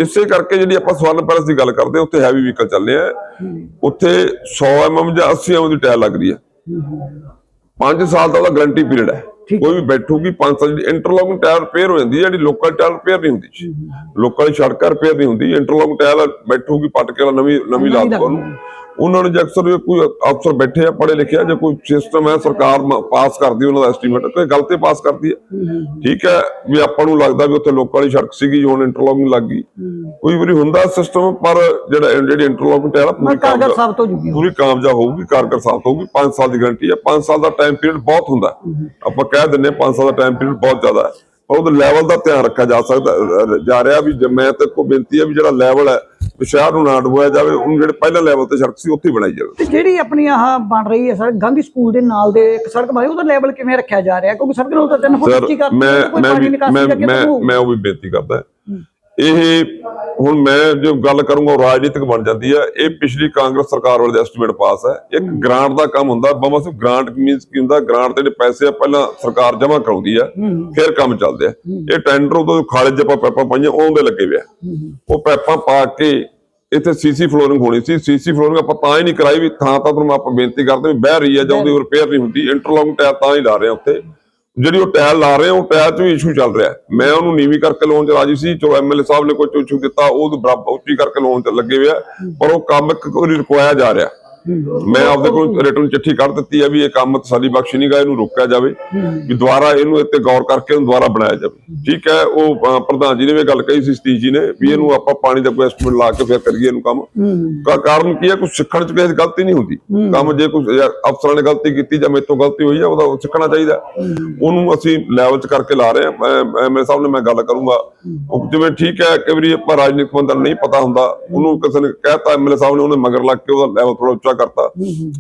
ਇਸੇ ਕਰਕੇ ਜਿਹੜੀ ਆਪਾਂ ਸਵਰਨ ਪੈਲਸ ਦੀ ਗੱਲ ਕਰਦੇ ਉੱਥੇ ਹੈਵੀ ਵਹੀਕਲ ਚੱਲਦੇ ਆ ਉੱਥੇ 100 ਐਮਐਮ ਜਾਂ 80 ਐਮਐਮ ਦੀ ਟਾਇਰ ਲੱਗ ਰਹੀ ਹੈ। 5 ਸਾਲ ਦਾ ਉਹਦਾ ਗਾਰੰਟੀ ਪੀਰੀਅਡ ਹੈ। ਕੋਈ ਵੀ ਬੈਠੂਗੀ 5 ਸਾਲ ਦੀ ਇੰਟਰਲੋਕਿੰਗ ਟਾਇਰ ਰਿਪੇਅਰ ਹੋ ਜਾਂਦੀ ਹੈ ਜਿਹੜੀ ਲੋਕਲ ਟਾਇਰ ਰਿਪੇਅਰ ਨਹੀਂ ਹੁੰਦੀ। ਲੋਕਲ ਸੜਕ ਰਿਪੇਅਰ ਨਹੀਂ ਹੁੰਦੀ ਇੰਟਰਲੋਕਿੰਗ ਟਾਇਰ ਬੈਠੂਗੀ ਪੱਟ ਕੇ ਨਵੀਂ ਨਵੀਂ ਲਾ ਦੋ ਉਹਨੂੰ ਉਹਨਾਂ ਨੂੰ ਜੇ ਅਕਸਰ ਕੋਈ ਅਫਸਰ ਬੈਠੇ ਆ ਪੜ੍ਹੇ ਲਿਖੇ ਆ ਜੇ ਕੋਈ ਸਿਸਟਮ ਹੈ ਸਰਕਾਰ ਪਾਸ ਕਰਦੀ ਉਹਨਾਂ ਦਾ ਐਸਟੀਮੇਟ ਕੋਈ ਗਲਤੀ ਪਾਸ ਕਰਦੀ ਹੈ ਠੀਕ ਹੈ ਵੀ ਆਪਾਂ ਨੂੰ ਲੱਗਦਾ ਵੀ ਉੱਥੇ ਲੋਕਾਂ ਵਾਲੀ ਸੜਕ ਸੀਗੀ ਹੁਣ ਇੰਟਰਲੋਕਿੰਗ ਲੱਗ ਗਈ। ਕੋਈ ਵਾਰੀ ਹੁੰਦਾ ਸਿਸਟਮ ਪਰ ਜਿਹੜਾ ਜਿਹੜੀ ਇੰਟਰਲੋਕਿੰਗ ਮੈਂ ਪੂਰੀ ਕਾਰਗਰ ਸਾਬਤ ਹੋ ਜੂਗੀ ਪੂਰੀ ਕਾਮਯਾਬ ਹੋਊਗੀ ਕਾਰਗਰ ਸਾਬਤ ਹੋਊਗੀ 5 ਸਾਲ ਦੀ ਗਾਰੰਟੀ ਹੈ 5 ਸਾਲ ਦਾ ਟਾਈਮ ਪੀਰੀਅਡ ਬਹੁਤ ਹੁੰਦਾ। ਆਪਾਂ ਕਹਿ ਦਿੰਨੇ 5 ਸਾਲ ਦਾ ਟਾਈਮ ਪੀਰੀਅਡ ਬਹੁਤ ਜ਼ਿਆਦਾ ਹੈ। ਪਰ ਉਹਦੇ ਲੈਵਲ ਦਾ ਧਿਆਨ ਰੱਖਿਆ ਜਾ ਸਕਦਾ ਜਾ ਰਿਹਾ ਵੀ ਮੈਂ ਤੇ ਕੋ ਬੇਨਤੀ ਹੈ ਵੀ ਜਿਹੜਾ ਲੈਵਲ ਹੈ ਸ਼ਹਿਰ ਨੂੰ ਨਾ ਡੁਬੋਇਆ ਜਾਵੇ ਉਹਨੂੰ ਜਿਹੜੇ ਪਹਿਲਾ ਲੈਵਲ ਤੇ ਸੜਕ ਸੀ ਉੱਥੇ ਬਣਾਈ ਜਾਵੇ। ਤੇ ਜਿਹੜੀ ਆਪਣੀ ਆਹ ਬਣ ਰਹੀ ਹੈ ਸੜਕ ਗਾਂਧੀ ਸਕੂਲ ਦੇ ਨਾਲ ਦੇ ਇੱਕ ਸੜਕ ਬਣੀ ਉਹਦਾ ਲੈਵਲ ਕਿਵੇਂ ਰੱਖਿਆ ਜਾ ਰਿਹਾ? ਕਿਉਂਕਿ ਸੜਕ ਨੂੰ ਤਾਂ 3 ਫੁੱਟ ਸਰ ਉੱਚੀ ਕਰ ਮੈਂ ਮੈਂ। ਮੈਂ ਉਹ ਵੀ ਬੇਨਤੀ ਕਰਦਾ। ਇਹ ਹੁਣ ਮੈਂ ਜੋ ਗੱਲ ਕਰੂੰਗਾ ਰਾਜਨੀਤਿਕ ਬਣ ਜਾਂਦੀ ਹੈ ਇਹ ਪਿਛਲੀ ਕਾਂਗਰਸ ਸਰਕਾਰ ਵੇਲੇ ਦਾ ਐਸਟੀਮੇਟ ਪਾਸ ਹੈ ਇੱਕ ਗ੍ਰਾਂਟ ਦਾ ਕੰਮ ਹੁੰਦਾ ਬਮਾ ਸਿਰਫ ਗ੍ਰਾਂਟ ਮੀਨਸ ਕੀ ਹੁੰਦਾ? ਗ੍ਰਾਂਟ ਦੇ ਜਿਹੜੇ ਪੈਸੇ ਆ ਪਹਿਲਾਂ ਸਰਕਾਰ ਜਮ੍ਹਾਂ ਕਰਾਉਂਦੀ ਆ ਫਿਰ ਕੰਮ ਚੱਲਦੇ ਆ। ਇਹ ਟੈਂਡਰ ਉਦੋਂ ਖਾਲੇ ਜਿਹਾ ਪੈਪਾਂ ਪਾਈਆਂ ਉਹਦੇ ਲੱਗੇ ਹੋਏ ਆ। ਉਹ ਪੈਪਾਂ ਪਾ ਕੇ ਇੱਥੇ ਸੀਸੀ ਫਲੋਰਿੰਗ ਹੋਣੀ ਸੀ। ਸੀਸੀ ਫਲੋਰਿੰਗ ਆਪਾਂ ਤਾਂ ਹੀ ਨਹੀਂ ਕਰਾਈ ਵੀ ਥਾਂ ਤਾਂ ਤੁਹਾਨੂੰ ਆਪਾਂ ਬੇਨਤੀ ਕਰਦੇ ਵੀ ਬਹਿ ਰਹੀ ਹੈ ਜਾਂ ਉਹਦੀ ਰਿਪੇਅਰ ਨਹੀਂ ਹੁੰਦੀ। ਇੰਟਰਲੌਕ ਟਾਇਰ ਤਾਂ ਹੀ ਲਾ ਰਹੇ ਆ ਉੱਥੇ। ਜਿਹੜੀ ਉਹ ਟਾਇਰ ਲਾ ਰਹੇ ਆ, ਉਹ ਟਾਇਰ 'ਚ ਵੀ ਇਸ਼ੂ ਚੱਲ ਰਿਹਾ ਮੈਂ ਉਹਨੂੰ ਨੀਵੀਂ ਕਰਕੇ ਲਾਉਣ 'ਚ ਰਾਜੀ ਸੀ, ਚਲੋ ਐਮਐਲਏ ਸਾਹਿਬ ਨੇ ਕੋਈ ਇਸ਼ੂ ਦਿੱਤਾ ਉਹ ਬਰਾਬਰ ਉੱਚੀ ਕਰਕੇ ਲਾਉਣ 'ਚ ਲੱਗੇ ਹੋਇਆ ਪਰ ਉਹ ਕੰਮ ਇੱਕ ਵਾਰੀ ਰੁਕਵਾਇਆ ਜਾ ਰਿਹਾ। ਮੈਂ ਆਪਦੇ ਕੋਲ ਰਿਟਰਨ ਚਿੱਠੀ ਕਰ ਦਿੱਤੀ ਹੈ ਵੀ ਇਹ ਕੰਮ ਤਸੱਲੀ ਬਖਸ਼ ਨਹੀਂ ਗਾ ਇਹਨੂੰ ਰੋਕਿਆ ਜਾਵੇ ਵੀ ਦੁਬਾਰਾ ਇਹਨੂੰ ਇੱਥੇ ਗੌਰ ਕਰਕੇ ਇਹਨੂੰ ਦੁਬਾਰਾ ਬਣਾਇਆ ਜਾਵੇ। ਠੀਕ ਹੈ ਉਹ ਪ੍ਰਧਾਨ ਜੀ ਨੇ ਵੀ ਗੱਲ ਕਹੀ ਸੀ ਸਤੀਸ਼ ਜੀ ਨੇ ਵੀ ਇਹਨੂੰ ਆਪਾਂ ਪਾਣੀ ਦਾ ਕੋਈ ਐਸਟੀਮੇਟ ਲਾ ਕੇ ਫਿਰ ਕਰੀਏ ਇਹਨੂੰ ਕੰਮ। ਕਾ ਕਾਰਨ ਕੀ ਹੈ ਕੁਝ ਸਿੱਖਣ ਚ ਕਿਸੇ ਦੀ ਗਲਤੀ ਨਹੀਂ ਹੁੰਦੀ। ਕੰਮ ਜੇ ਕੁਝ ਅਫਸਰਾਂ ਨੇ ਗਲਤੀ ਕੀਤੀ ਜਾਂ ਮੇਰੇ ਤੋਂ ਗਲਤੀ ਹੋਈ ਹੈ ਉਹਦਾ ਉਹ ਸਿੱਖਣਾ ਚਾਹੀਦਾ ਉਹਨੂੰ ਅਸੀਂ ਲੈਵਲ ਚ ਕਰਕੇ ਲਾ ਰਹੇ ਹਾਂ। ਮੈਂ ਮੇਰੇ ਸਾਹਮਣੇ ਮੈਂ ਗੱਲ ਕਰੂੰਗਾ। ਉਹ ਜਿਵੇਂ ਠੀਕ ਹੈ ਕਿ ਵਾਰੀ ਆਪਾਂ ਰਾਜਨੀਤਿਕ ਬੰਦਾ ਨਹੀਂ ਪਤਾ ਹੁੰਦਾ ਉਹਨੂੰ ਕਿਸੇ ਨੇ ਕਹਿਤਾ ਐਮਐਲਏ ਸਾਹਿਬ ਨੇ ਉਹਨੇ ਮਗਰ ਲੱਗ ਕੇ ਉਹਦਾ ਲੈਵਲ ਥੋੜਾ ਉੱਚਾ ਕਰਤਾ।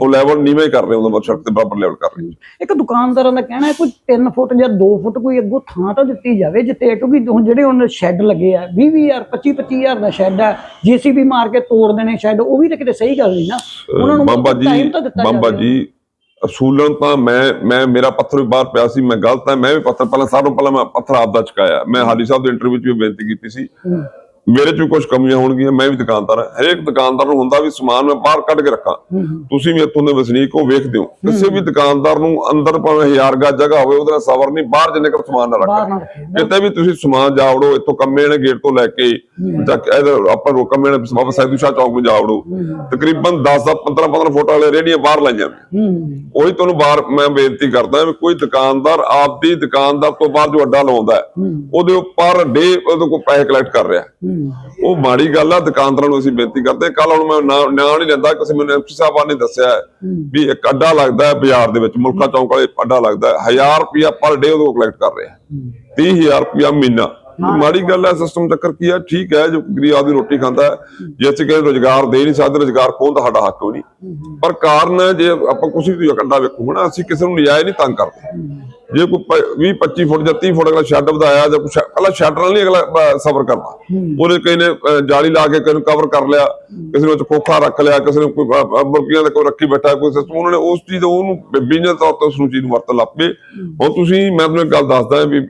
ਉਹ ਲੈਵਲ ਨੀਵੇਂ ਕਰ ਰਹੇ ਉਹਦਾ ਸੜਕ ਦੇ ਬਰਾਬਰ ਲੈਵਲ ਕਰ ਰਹੇ। ਇੱਕ ਦੁਕਾਨਦਾਰਾਂ ਦਾ ਕਹਿਣਾ ਹੈ ਕੋਈ 3 ਫੁੱਟ ਜਾਂ 2 ਫੁੱਟ ਕੋਈ ਅੱਗੋਂ ਥਾਂ ਤਾਂ ਦਿੱਤੀ ਜਾਵੇ ਜਿੱਤੇ ਕਿਉਂਕਿ ਹੁਣ ਜਿਹੜੇ ਹੁਣ ਸ਼ੈੱਡ ਲੱਗੇ ਆ 20 20000 25 25000 ਦਾ ਸ਼ੈੱਡ ਹੈ ਜੀਸੀਬੀ ਮਾਰ ਕੇ ਤੋੜ ਦੇਣੇ ਸ਼ੈੱਡ ਉਹ ਵੀ ਤਾਂ ਕਿਤੇ ਸਹੀ ਗੱਲ ਨਹੀਂ ਨਾ। ਉਹਨਾਂ ਨੂੰ ਬਾਬਾ ਜੀ ਤਾਂ ਬਾਬਾ। ਜੀ ਅਸੂਲਨ ਤਾਂ ਮੈਂ ਮੈਂ ਮੇਰਾ ਪੱਥਰ ਵੀ ਬਾਹਰ ਪਿਆ ਸੀ ਮੈਂ ਗਲਤ ਹੈ ਮੈਂ ਵੀ ਪੱਥਰ ਪਹਿਲਾਂ ਸਾਰਿਆਂ ਤੋਂ ਪਹਿਲਾਂ ਮੈਂ ਪੱਥਰ ਆਪਦਾ ਚੁਕਾਇਆ। ਮੈਂ ਹਾਲੀ ਸਾਹਿਬ ਦੇ ਇੰਟਰਵਿਊ 'ਚ ਵੀ ਬੇਨਤੀ ਕੀਤੀ ਸੀ। ਮੇਰੇ 'ਚ ਵੀ ਕੁਝ ਕਮੀਆਂ ਹੋਣਗੀਆਂ ਮੈਂ ਵੀ ਦੁਕਾਨਦਾਰ ਹਾਂ। ਹਰੇਕ ਦੁਕਾਨਦਾਰ ਨੂੰ ਹੁੰਦਾ ਵੀ ਸਮਾਨ ਮੈਂ ਬਾਹਰ ਕੱਢ ਕੇ ਰੱਖਾਂ। ਤੁਸੀਂ ਵੀ ਇੱਥੋਂ ਦੇ ਵਸਨੀਕ ਹੋ ਵੇਖਦੇ ਹੋ। ਕਿਸੇ ਵੀ ਦੁਕਾਨਦਾਰ ਨੂੰ ਅੰਦਰ ਭਾਵੇਂ ਹਜ਼ਾਰ ਗਜ ਜਗ੍ਹਾ ਹੋਵੇ ਉਹਦਾ ਸਬਰ ਨਹੀਂ ਬਾਹਰ ਜਿੰਨੇ ਕਰ ਸਮਾਨ ਨਾ ਰੱਖੇ। ਕਿਤੇ ਵੀ ਤੁਸੀਂ ਸਮਾਨ ਜਾਵੜੋ ਇੱਥੋਂ ਕੰਮੇ ਨੇ ਗੇਟ ਤੋਂ ਲੈ ਕੇ ਇਧਰ ਆਪਾਂ ਰੋ ਕੰਮੇ ਨੇ ਬਾਬਾ ਸੈਦੂ ਸ਼ਾਹ ਚੌਕ ਨੂੰ ਜਾਵੜੋ ਤਕਰੀਬਨ 10 10 15 15 ਫੁੱਟ ਵਾਲੇ ਰੇੜੀਆਂ ਬਾਹਰ ਲਾਈਆਂ। ਹੂੰ। ਉਹੀ ਤੁਹਾਨੂੰ ਬਾਹਰ ਮੈਂ ਬੇਨਤੀ ਕਰਦਾ ਵੀ ਕੋਈ ਦੁਕਾਨਦਾਰ ਆਪਦੀ ਦੁਕਾਨਦਾਰ ਤੋਂ ਬਾਹਰ ਜੋ ਅੱਡਾ ਲਾਉਂਦਾ ਉਹਦੇ ਉੱਪਰ ਡੇ ਉਹਦੇ ਕੋਲ ਪੈਸੇ ਕਲੈਕਟ ਕਰ ਰਿਹਾ। ਉਹ ਮਾੜੀ ਗੱਲ ਆ ਦੁਕਾਨਦਾਰਾਂ ਨੂੰ ਅਸੀਂ ਬੇਨਤੀ ਕਰਦੇ ਕੱਲ ਹੁਣ ਮੈਂ ਨਾਂ ਨਹੀਂ ਲੈਂਦਾ ਕਿਸੇ ਮੈਨੂੰ ਐਮਪੀ ਸਾਹਿਬਾਨ ਨੇ ਦੱਸਿਆ ਵੀ ਇੱਕ ਅੱਡਾ ਲੱਗਦਾ ਹੈ ਬਾਜ਼ਾਰ ਦੇ ਵਿੱਚ ਮੁਲਕਾ ਚੌਂਕ ਵਾਲੇ ਅੱਡਾ ਲੱਗਦਾ ਹੈ 1000 ਰੁਪਿਆ ਪਰ ਡੇ ਉਹਦੇ ਕੋਲ ਕਲੈਕਟ ਕਰ ਰਿਹਾ। 30000 ਰੁਪਿਆ ਮਹੀਨਾ। ਮਾੜੀ ਗੱਲ ਹੈ ਸਿਸਟਮ ਚੱਕਰ ਕੀ ਹੈ? ਠੀਕ ਹੈ ਜੋ ਗਰੀਬ ਆਦਮੀ ਰੋਟੀ ਖਾਂਦਾ ਹੈ ਜੇ ਅਸੀਂ ਨੂੰ ਰੋਜ਼ਗਾਰ ਦੇ ਨਹੀਂ ਸਕਦੇ ਰੋਜ਼ਗਾਰ ਖੋਹਣ ਦਾ ਸਾਡਾ ਹੱਕ ਨਹੀਂ। ਪਰ ਕਾਰਨ ਜੇ ਆਪਾਂ ਕੁਛ ਵੀ ਅੱਡਾ ਵੇਖੋ ਨਾ ਅਸੀਂ ਕਿਸੇ ਨੂੰ ਨਜਾਇਜ਼ ਨਹੀਂ ਤੰਗ ਕਰਦੇ। ਜੇ ਕੋਈ 20 25 ਫੁੱਟ ਜਾਂ 30 ਫੁੱਟ ਅਗਲਾ ਸ਼ੈੱਡ ਵਧਾਇਆ ਜਾਂ ਕੁਛ ਅਗਲਾ ਸ਼ੈੱਡ ਨਾਲ ਨਹੀਂ ਅਗਲਾ ਸਬਰ ਕਰਦਾ ਉਹਨੇ ਕਿਸੇ ਨੇ ਜਾਲੀ ਲਾ ਕੇ ਕਿਸੇ ਨੂੰ ਕਵਰ ਕਰ ਲਿਆ ਕਿਸੇ ਨੇ ਖੋਖਾ ਰੱਖ ਲਿਆ ਕਿਸੇ ਨੇ ਕੋਈ ਮੁਰਗੀਆਂ ਦੇ ਕੋਈ ਰੱਖੀ ਬੈਠਾ ਕੋਈ ਸਿਸਟਮ ਉਹਨਾਂ ਨੇ ਉਸ ਚੀਜ਼ ਦਾ ਉਹਨੂੰ ਬਿਜ਼ਨਸ ਤੌਰ ਤੇ ਉਸ ਨੂੰ ਚੀਜ਼ ਨੂੰ ਵਰਤਣ ਲੱਗ ਪਏ। ਹੁਣ ਤੁਸੀਂ ਮੈਂ ਤੁਹਾਨੂੰ ਇੱਕ ਗੱਲ ਦੱਸਦਾ ਵੀ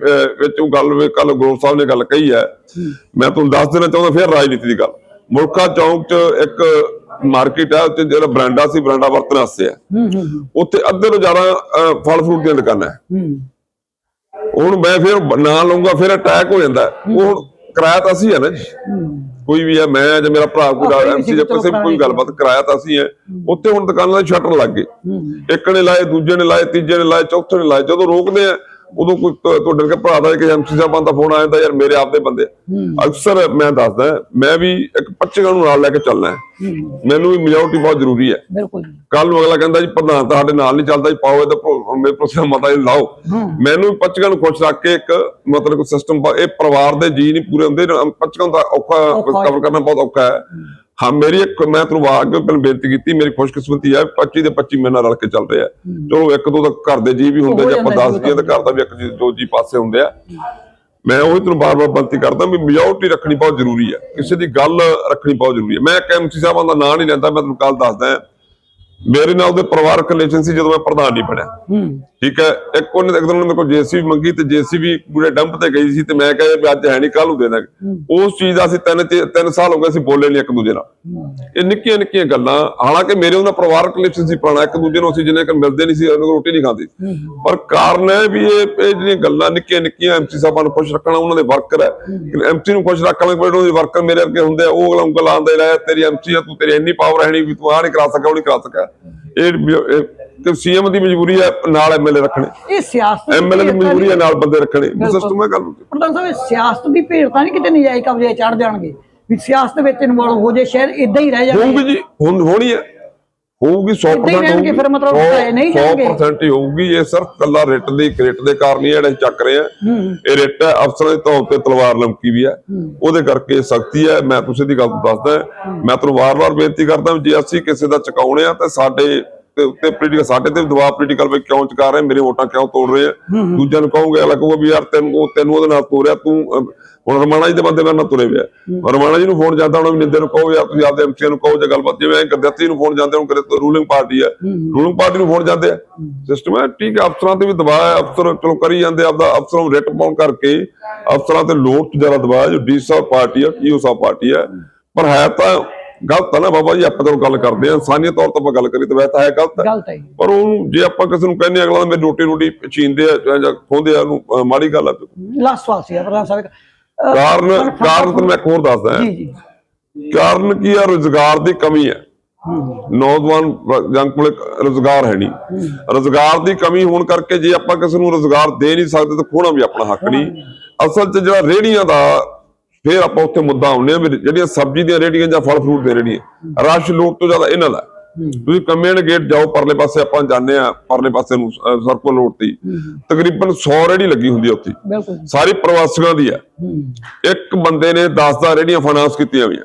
ਵਿੱਚ ਉਹ ਗੱਲ ਕੱਲ ਗਰੋਵ ਸਾਹਿਬ ਨੇ ਗੱਲ ਕਹੀ ਹੈ। ਮੈਂ ਤੁਹਾਨੂੰ ਦੱਸ ਦੇਣਾ ਚਾਹੁੰਦਾ ਫਿਰ ਰਾਜਨੀਤੀ ਦੀ ਗੱਲ। ਮੁਲਕਾ ਚੌਂਕ 'ਚ ਇੱਕ ਮਾਰਕੀਟ ਹੈ ਉੱਥੇ ਜਿਹੜਾ ਬਰਾਂਡਾ ਸੀ ਬਰਾਂਡਾ ਵਰਤਣ ਵਾਸਤੇ ਹੂੰ ਉੱਥੇ ਅੱਧੇ ਤੋਂ ਜ਼ਿਆਦਾ ਫਲ ਫਰੂਟ ਦੀਆਂ ਦੁਕਾਨਾਂ ਹੈ। ਹੁਣ ਮੈਂ ਫਿਰ ਨਾਂ ਲਊਂਗਾ ਫਿਰ ਅਟੈਕ ਹੋ ਜਾਂਦਾ। ਉਹ ਕਿਰਾਇਆ ਤਾਂ ਅਸੀਂ ਹੈ ਨਾ ਜੀ। ਕੋਈ ਵੀ ਹੈ ਮੈਂ ਜਾਂ ਮੇਰਾ ਭਰਾ ਕੋਈ ਐਮਸੀ ਜਾਂ ਕਿਸੇ ਕੋਈ ਗੱਲਬਾਤ ਕਿਰਾਇਆ ਤਾਂ ਅਸੀਂ ਹੈ। ਉੱਥੇ ਹੁਣ ਦੁਕਾਨਾਂ ਦੇ ਸ਼ਟਰ ਲੱਗ ਗਏ। ਇੱਕ ਨੇ ਲਾਏ ਦੂਜੇ ਨੇ ਲਾਏ ਤੀਜੇ ਨੇ ਲਾਏ ਚੌਥੇ ਨੇ ਲਾਏ। ਜਦੋਂ ਰੋਕਦੇ ਆ ਉਦੋਂ ਕੋਈ ਤੁਹਾਡੇ ਕੇ ਭਰਾ ਦਾ ਕਿ ਐਮਸੀ ਸਾਹਿਬਾਂ ਦਾ ਫੋਨ ਆ ਜਾਂਦਾ ਯਾਰ ਮੇਰੇ ਆਪ ਦੇ ਬੰਦੇ ਅਕਸਰ ਮੈਂ ਦੱਸਦਾ ਮੈਂ ਵੀ ਇੱਕ 25 ਨੂੰ ਨਾਲ ਲੈ ਕੇ ਚੱਲਣਾ ਹੈ। ਮੈਨੂੰ ਵੀ ਮੈਜੋਰਟੀ ਬਹੁਤ ਜ਼ਰੂਰੀ ਹੈ। ਬਿਲਕੁਲ ਕੱਲ ਨੂੰ ਅਗਲਾ ਕਹਿੰਦਾ ਜੀ ਪ੍ਰਧਾਨ ਤਾਂ ਸਾਡੇ ਨਾਲ ਨਹੀਂ ਚੱਲਦਾ ਜੀ ਪਾਓ ਇਹ ਤਾਂ ਮੇਰੇ ਪ੍ਰੋਸੈਸ ਮਤਾ ਹੀ ਲਾਓ। ਮੈਨੂੰ ਵੀ 25 ਨੂੰ ਖੁਸ਼ ਰੱਖ ਕੇ ਇੱਕ ਮਤਲਬ ਸਿਸਟਮ ਇਹ ਪਰਿਵਾਰ ਦੇ ਜੀ ਨਹੀਂ ਪੂਰੇ ਹੁੰਦੇ 25 ਦਾ ਔਖਾ ਕਵਰ ਕਰਨਾ ਬਹੁਤ ਔਖਾ ਹੈ। ਹਾਂ ਮੇਰੀ ਇੱਕ ਮੈਂ ਤੁਹਾਨੂੰ ਅੱਗੇ ਪਹਿਲਾਂ ਬੇਨਤੀ ਕੀਤੀ ਮੇਰੀ ਖੁਸ਼ਕਿਸਮਤੀ ਹੈ 25 ਦੇ 25 ਮੇਰੇ ਨਾਲ ਰਲ ਕੇ ਚੱਲ ਰਿਹਾ ਚਲੋ ਇੱਕ ਦੋ ਤਾਂ ਘਰ ਦੇ ਜੀ ਵੀ ਹੁੰਦੇ ਜੇ ਆਪਾਂ 10 ਜੀ ਤਾਂ ਘਰ ਦਾ ਵੀ ਇੱਕ ਜੀ ਦੋ ਜੀ ਪਾਸੇ ਹੁੰਦੇ ਆ। ਮੈਂ ਉਹੀ ਤੁਹਾਨੂੰ ਬਾਰ-ਬਾਰ ਬੇਨਤੀ ਕਰਦਾ ਵੀ ਮੈਜੋਰਟੀ ਰੱਖਣੀ ਬਹੁਤ ਜ਼ਰੂਰੀ ਹੈ ਕਿਸੇ ਦੀ ਗੱਲ ਰੱਖਣੀ ਬਹੁਤ ਜ਼ਰੂਰੀ ਹੈ ਮੈਂ ਇੱਕ ਐਮਸੀ ਸਾਹਿਬਾਂ ਦਾ ਨਾਂ ਨਹੀਂ ਲੈਂਦਾ ਮੈਂ ਤੁਹਾਨੂੰ ਕੱਲ ਦੱਸਦਾ ਮੇਰੇ ਨਾਲ ਉਹਦੇ ਪਰਿਵਾਰਕ ਰਿਲੇਸ਼ਨ ਸੀ ਜਦੋਂ ਮੈਂ ਪ੍ਰਧਾਨ ਨਹੀਂ ਬਣਿਆ। ਠੀਕ ਹੈ? ਇੱਕ ਉਹਨੇ ਇੱਕ ਦਿਨ ਉਹਨੇ ਮੇਰੇ ਕੋਲ ਜੀਸੀਬੀ ਮੰਗੀ ਤੇ ਜੀਸੀਬੀ ਪੂਰੇ ਡੰਪ ਤੇ ਗਈ ਸੀ ਤੇ ਮੈਂ ਕਿਹਾ ਵੀ ਅੱਜ ਹੈ ਨਹੀਂ ਕੱਲ ਨੂੰ ਦੇ ਦਾਂਗੇ। ਉਸ ਚੀਜ਼ ਦਾ ਅਸੀਂ ਤਿੰਨ ਤਿੰਨ ਸਾਲ ਹੋ ਗਏ ਅਸੀਂ ਬੋਲੇ ਨਹੀਂ ਇੱਕ ਦੂਜੇ ਨਾਲ। ਇਹ ਨਿੱਕੀਆਂ ਨਿੱਕੀਆਂ ਗੱਲਾਂ। ਹਾਲਾਂਕਿ ਮੇਰੇ ਉਹਨਾਂ ਪਰਿਵਾਰਕ ਰਿਲੇਸ਼ਨ ਸੀ ਪੁਰਾਣਾ ਇੱਕ ਦੂਜੇ ਨੂੰ ਅਸੀਂ ਜਿੰਨੇ ਕਰ ਮਿਲਦੇ ਨਹੀਂ ਸੀ ਉਹਨਾਂ ਕੋਲ ਰੋਟੀ ਨਹੀਂ ਖਾਂਦੇ। ਪਰ ਕਾਰਨ ਹੈ ਵੀ ਇਹ ਇਹ ਜਿਹੜੀਆਂ ਗੱਲਾਂ ਨਿੱਕੀਆਂ ਨਿੱਕੀਆਂ ਐਮਸੀ ਸਾਹਿਬਾਂ ਨੂੰ ਖੁਸ਼ ਰੱਖਣਾ ਉਹਨਾਂ ਦੇ ਵਰਕਰ ਹੈ। ਐਮਸੀ ਨੂੰ ਖੁਸ਼ ਰੱਖਣ ਲਈ ਕੋਈ ਉਹਦੇ ਵਰਕਰ ਮੇਰੇ ਅੱਗੇ ਹੁੰਦੇ ਆ ਉਹ ਅਗਲਾ ਉਂਗਲ ਆਂਦੇ ਰਹੇ ਤੇਰੀ ਐਮਸੀ ਆ ਤੂੰ ਤੇਰੀ ਇੰਨੀ ਪਾਵਰ ਹੈ ਨਹੀਂ ਵੀ ਤੂੰ ਆਹ ਨਹੀਂ ਕਰਾ ਸਕਿਆ ਉਹ ਨਹੀਂ ਕਰਾ ਇਹ ਤੇ ਸੀਐਮ ਦੀ ਮਜਬੂਰੀ ਹੈ ਨਾਲ ਐਮਐਲਏ ਰੱਖਣੇ। ਇਹ ਸਿਆਸਤ ਐਮਐਲਏ ਦੀ ਮਜਬੂਰੀ ਹੈ ਨਾਲ ਬੰਦੇ ਰੱਖਣੇ। ਸਿਸਟਮ ਹੈ ਗੱਲ ਪ੍ਰਧਾਨ ਸਾਹਿਬ ਸਿਆਸਤ ਦੀ ਭੇਡ ਤਾਂ ਨਹੀਂ ਕਿਤੇ ਨਜਾਇਜ਼ ਕਬਜ਼ੇ ਚੜ ਜਾਣਗੇ। ਵੀ ਸਿਆਸਤ ਵਿੱਚ ਇਨਵੋਲਵ ਹੋ ਜੇ ਸ਼ਹਿਰ ਇਦਾਂ ਹੀ ਰਹਿ ਜਾਣਗੇ। ਹੋਊਗੀ ਜੀ ਹੁਣ ਹੋਣੀ ਹੈ। ਹੋਊਗੀ 100% ਏਦਾਂ ਹੀ ਰਹਿਣਗੇ, ਫਿਰ ਮਤਲਬ ਢਾਏ ਨਹੀਂ ਜਾਣਗੇ। 100% ਹੀ ਹੋਊਗੀ ਇਹ ਸਿਰਫ ਕੱਲਾ ਰਿਟ ਦੀ ਕ੍ਰਿਟ ਦੇ ਕਾਰਨ ਹੀ ਜਿਹੜੇ ਚੱਕ ਰਹੇ ਆ। ਇਹ ਰਿਟ ਹੈ ਅਫਸਰਾਂ ਦੇ ਤੌਰ ਤੇ ਤਲਵਾਰ ਲਮਕੀ ਵੀ ਹੈ। ਉਹਦੇ ਕਰਕੇ ਸਖਤੀ ਹੈ। ਮੈਂ ਤੁਸੀਂ ਦੀ ਗੱਲ ਦੱਸਦਾ ਮੈਂ ਤੁਹਾਨੂੰ ਵਾਰ-ਵਾਰ ਬੇਨਤੀ ਕਰਦਾ ਜੇ ਅਸੀਂ ਕਿਸੇ ਦਾ ਚੁਕਾਉਣੇ ਆ ਤੇ ਸਾਡੇ ਤੇ ਉੱਤੇ ਪੋਲੀਟੀਕਲ ਸਾਡੇ ਤੇ ਦਬਾਅ ਪੋਲੀਟੀਕਲ ਵੀ ਕਿਉਂ ਚਕਾ ਰਹੇ ਮੇਰੇ ਵੋਟਾਂ ਕਿਉਂ ਤੋੜ ਰਹੇ ਆ? ਦੂਜਿਆਂ ਨੂੰ ਕਹੋਗੇ ਅਗਲਾ ਕਹੂਗਾ ਵੀ ਯਾਰ ਤੈਨੂੰ ਉਹ ਤੈਨੂੰ ਉਹਦੇ ਨਾਲ ਤੋਰਿਆ ਤੂੰ ਹੁਣ ਰਮਾਣਾ ਜੀ ਦੇ ਬੰਦੇ ਮੇਰੇ ਨਾਲ ਤੁਰੇ ਪਿਆ ਰਮਾਣਾ ਜੀ ਨੂੰ ਫੋਨ ਜਾਂਦਾ ਹੁਣ ਨਿੰਦੇ ਨੂੰ ਕਹੋ ਯਾਰ ਤੁਸੀਂ ਆਪਦੇ ਐਮਸੀ ਨੂੰ ਕਹੋ ਜੇ ਗੱਲਬਾਤ ਜਿਵੇਂ ਗੱਦਤੀ ਨੂੰ ਫੋਨ ਜਾਂਦੇ ਹੁਣ ਕਰੇ ਰੂਲਿੰਗ ਪਾਰਟੀ ਹੈ ਰੂਲਿੰਗ ਪਾਰਟੀ ਨੂੰ ਫੋਨ ਜਾਂਦੇ ਆ। ਸਿਸਟਮ ਹੈ ਠੀਕ ਹੈ ਅਫਸਰਾਂ ਤੇ ਵੀ ਦਬਾਅ ਹੈ ਅਫਸਰ ਚਲੋ ਕਰੀ ਜਾਂਦੇ ਆਪਦਾ ਅਫਸਰਾਂ ਨੂੰ ਰਿਟ ਪਾਉਣ ਕਰਕੇ ਅਫਸਰਾਂ ਤੇ ਤੋਂ ਜ਼ਿਆਦਾ ਦਬਾਅ ਜੋ ਡੀ ਸਾਹਿਬ ਪਾਰਟੀ ਹੈ ਪੀਓ ਸਾਹਿਬ ਪਾਰਟੀ ਹੈ ਪਰ ਹੈ ਤਾਂ ਗਲਤ ਹੈ ਨਾ ਬਾਬਾ ਜੀ ਆਪਾਂ ਜਦੋਂ ਗੱਲ ਕਰਦੇ ਆ ਇਨਸਾਨੀਅਤ ਤੌਰ ਤੇ ਆਪਾਂ ਗੱਲ ਕਰੀ ਤਾਂ ਵੈਸੇ ਤਾਂ ਹੈ ਗਲਤ ਹੈ। ਗਲਤ ਹੈ ਜੀ। ਪਰ ਉਹ ਜੇ ਆਪਾਂ ਕਿਸੇ ਨੂੰ ਕਹਿੰਦੇ ਅਗਲਾ ਮੇਰੀ ਰੋਟੀ ਰੋਟੀ ਛੀਂਦੇ ਆ ਜਾਂ- ਜਾਂ ਖੋਹਦੇ ਆ ਉਹਨੂੰ ਅਹ ਮਾੜੀ ਗੱਲ ਆ ਲਾਸਟ ਸਵਾਲ ਸੀ ਸਾਹਿਬ ਅਹ, ਕਾਰਨ ਕਾਰਨ ਤਾਂ ਮੈਂ ਇੱਕ ਹੋਰ ਦੱਸਦਾ। ਜੀ ਜੀ। ਕਾਰਨ ਕੀ ਆ? ਰੋਜ਼ਗਾਰ ਦੀ ਕਮੀ ਹੈ। ਨੌਜਵਾਨ ਜੰਗ ਕੋਲੇ ਰੋਜ਼ਗਾਰ ਹੈ ਨਹੀਂ। ਰੋਜ਼ਗਾਰ ਦੀ ਕਮੀ ਹੋਣ ਕਰਕੇ ਜੇ ਆਪਾਂ ਕਿਸੇ ਨੂੰ ਰੋਜ਼ਗਾਰ ਦੇ ਨਹੀਂ ਸਕਦੇ ਤਾਂ ਖੋਣਾ ਵੀ ਆਪਣਾ ਹੱਕ ਨਹੀਂ। ਅਸਲ 'ਚ ਜਿਹੜਾ ਰੇੜੀਆਂ ਦਾ ਫੇਰ ਆਪਾਂ ਉੱਥੇ ਮੁੱਦਾ ਆਉਂਦੇ ਆ ਵੀ ਜਿਹੜੀਆਂ ਸਬਜ਼ੀ ਦੀਆਂ ਰੇੜੀਆਂ ਜਾਂ ਫਲ ਫਰੂਟ ਦੀਆਂ ਰੇੜੀਆਂ ਰਸ਼ ਲੋਕ ਤੋਂ ਜ਼ਿਆਦਾ ਇਹਨਾਂ ਦਾ। ਤੁਸੀਂ ਕਮੇਨ ਗੇਟ ਜਾਓ ਪਰਲੇ ਪਾਸੇ ਆਪਾਂ ਜਾਂਦੇ ਆ ਪਰਲੇ ਪਾਸੇ ਨੂੰ ਸਰਕਲ ਰੋਡ ਤੇ। ਤਕਰੀਬਨ 100 ਰੇੜੀ ਲੱਗੀ ਹੁੰਦੀ ਆ ਉੱਥੇ। ਸਾਰੀ ਪ੍ਰਵਾਸੀਆਂ ਦੀ ਹੂੰ। ਇੱਕ ਬੰਦੇ ਨੇ 10-10 ਰੇੜੀਆਂ ਫਾਈਨਾਂਸ ਕੀਤੀਆਂ ਹੋਈਆਂ।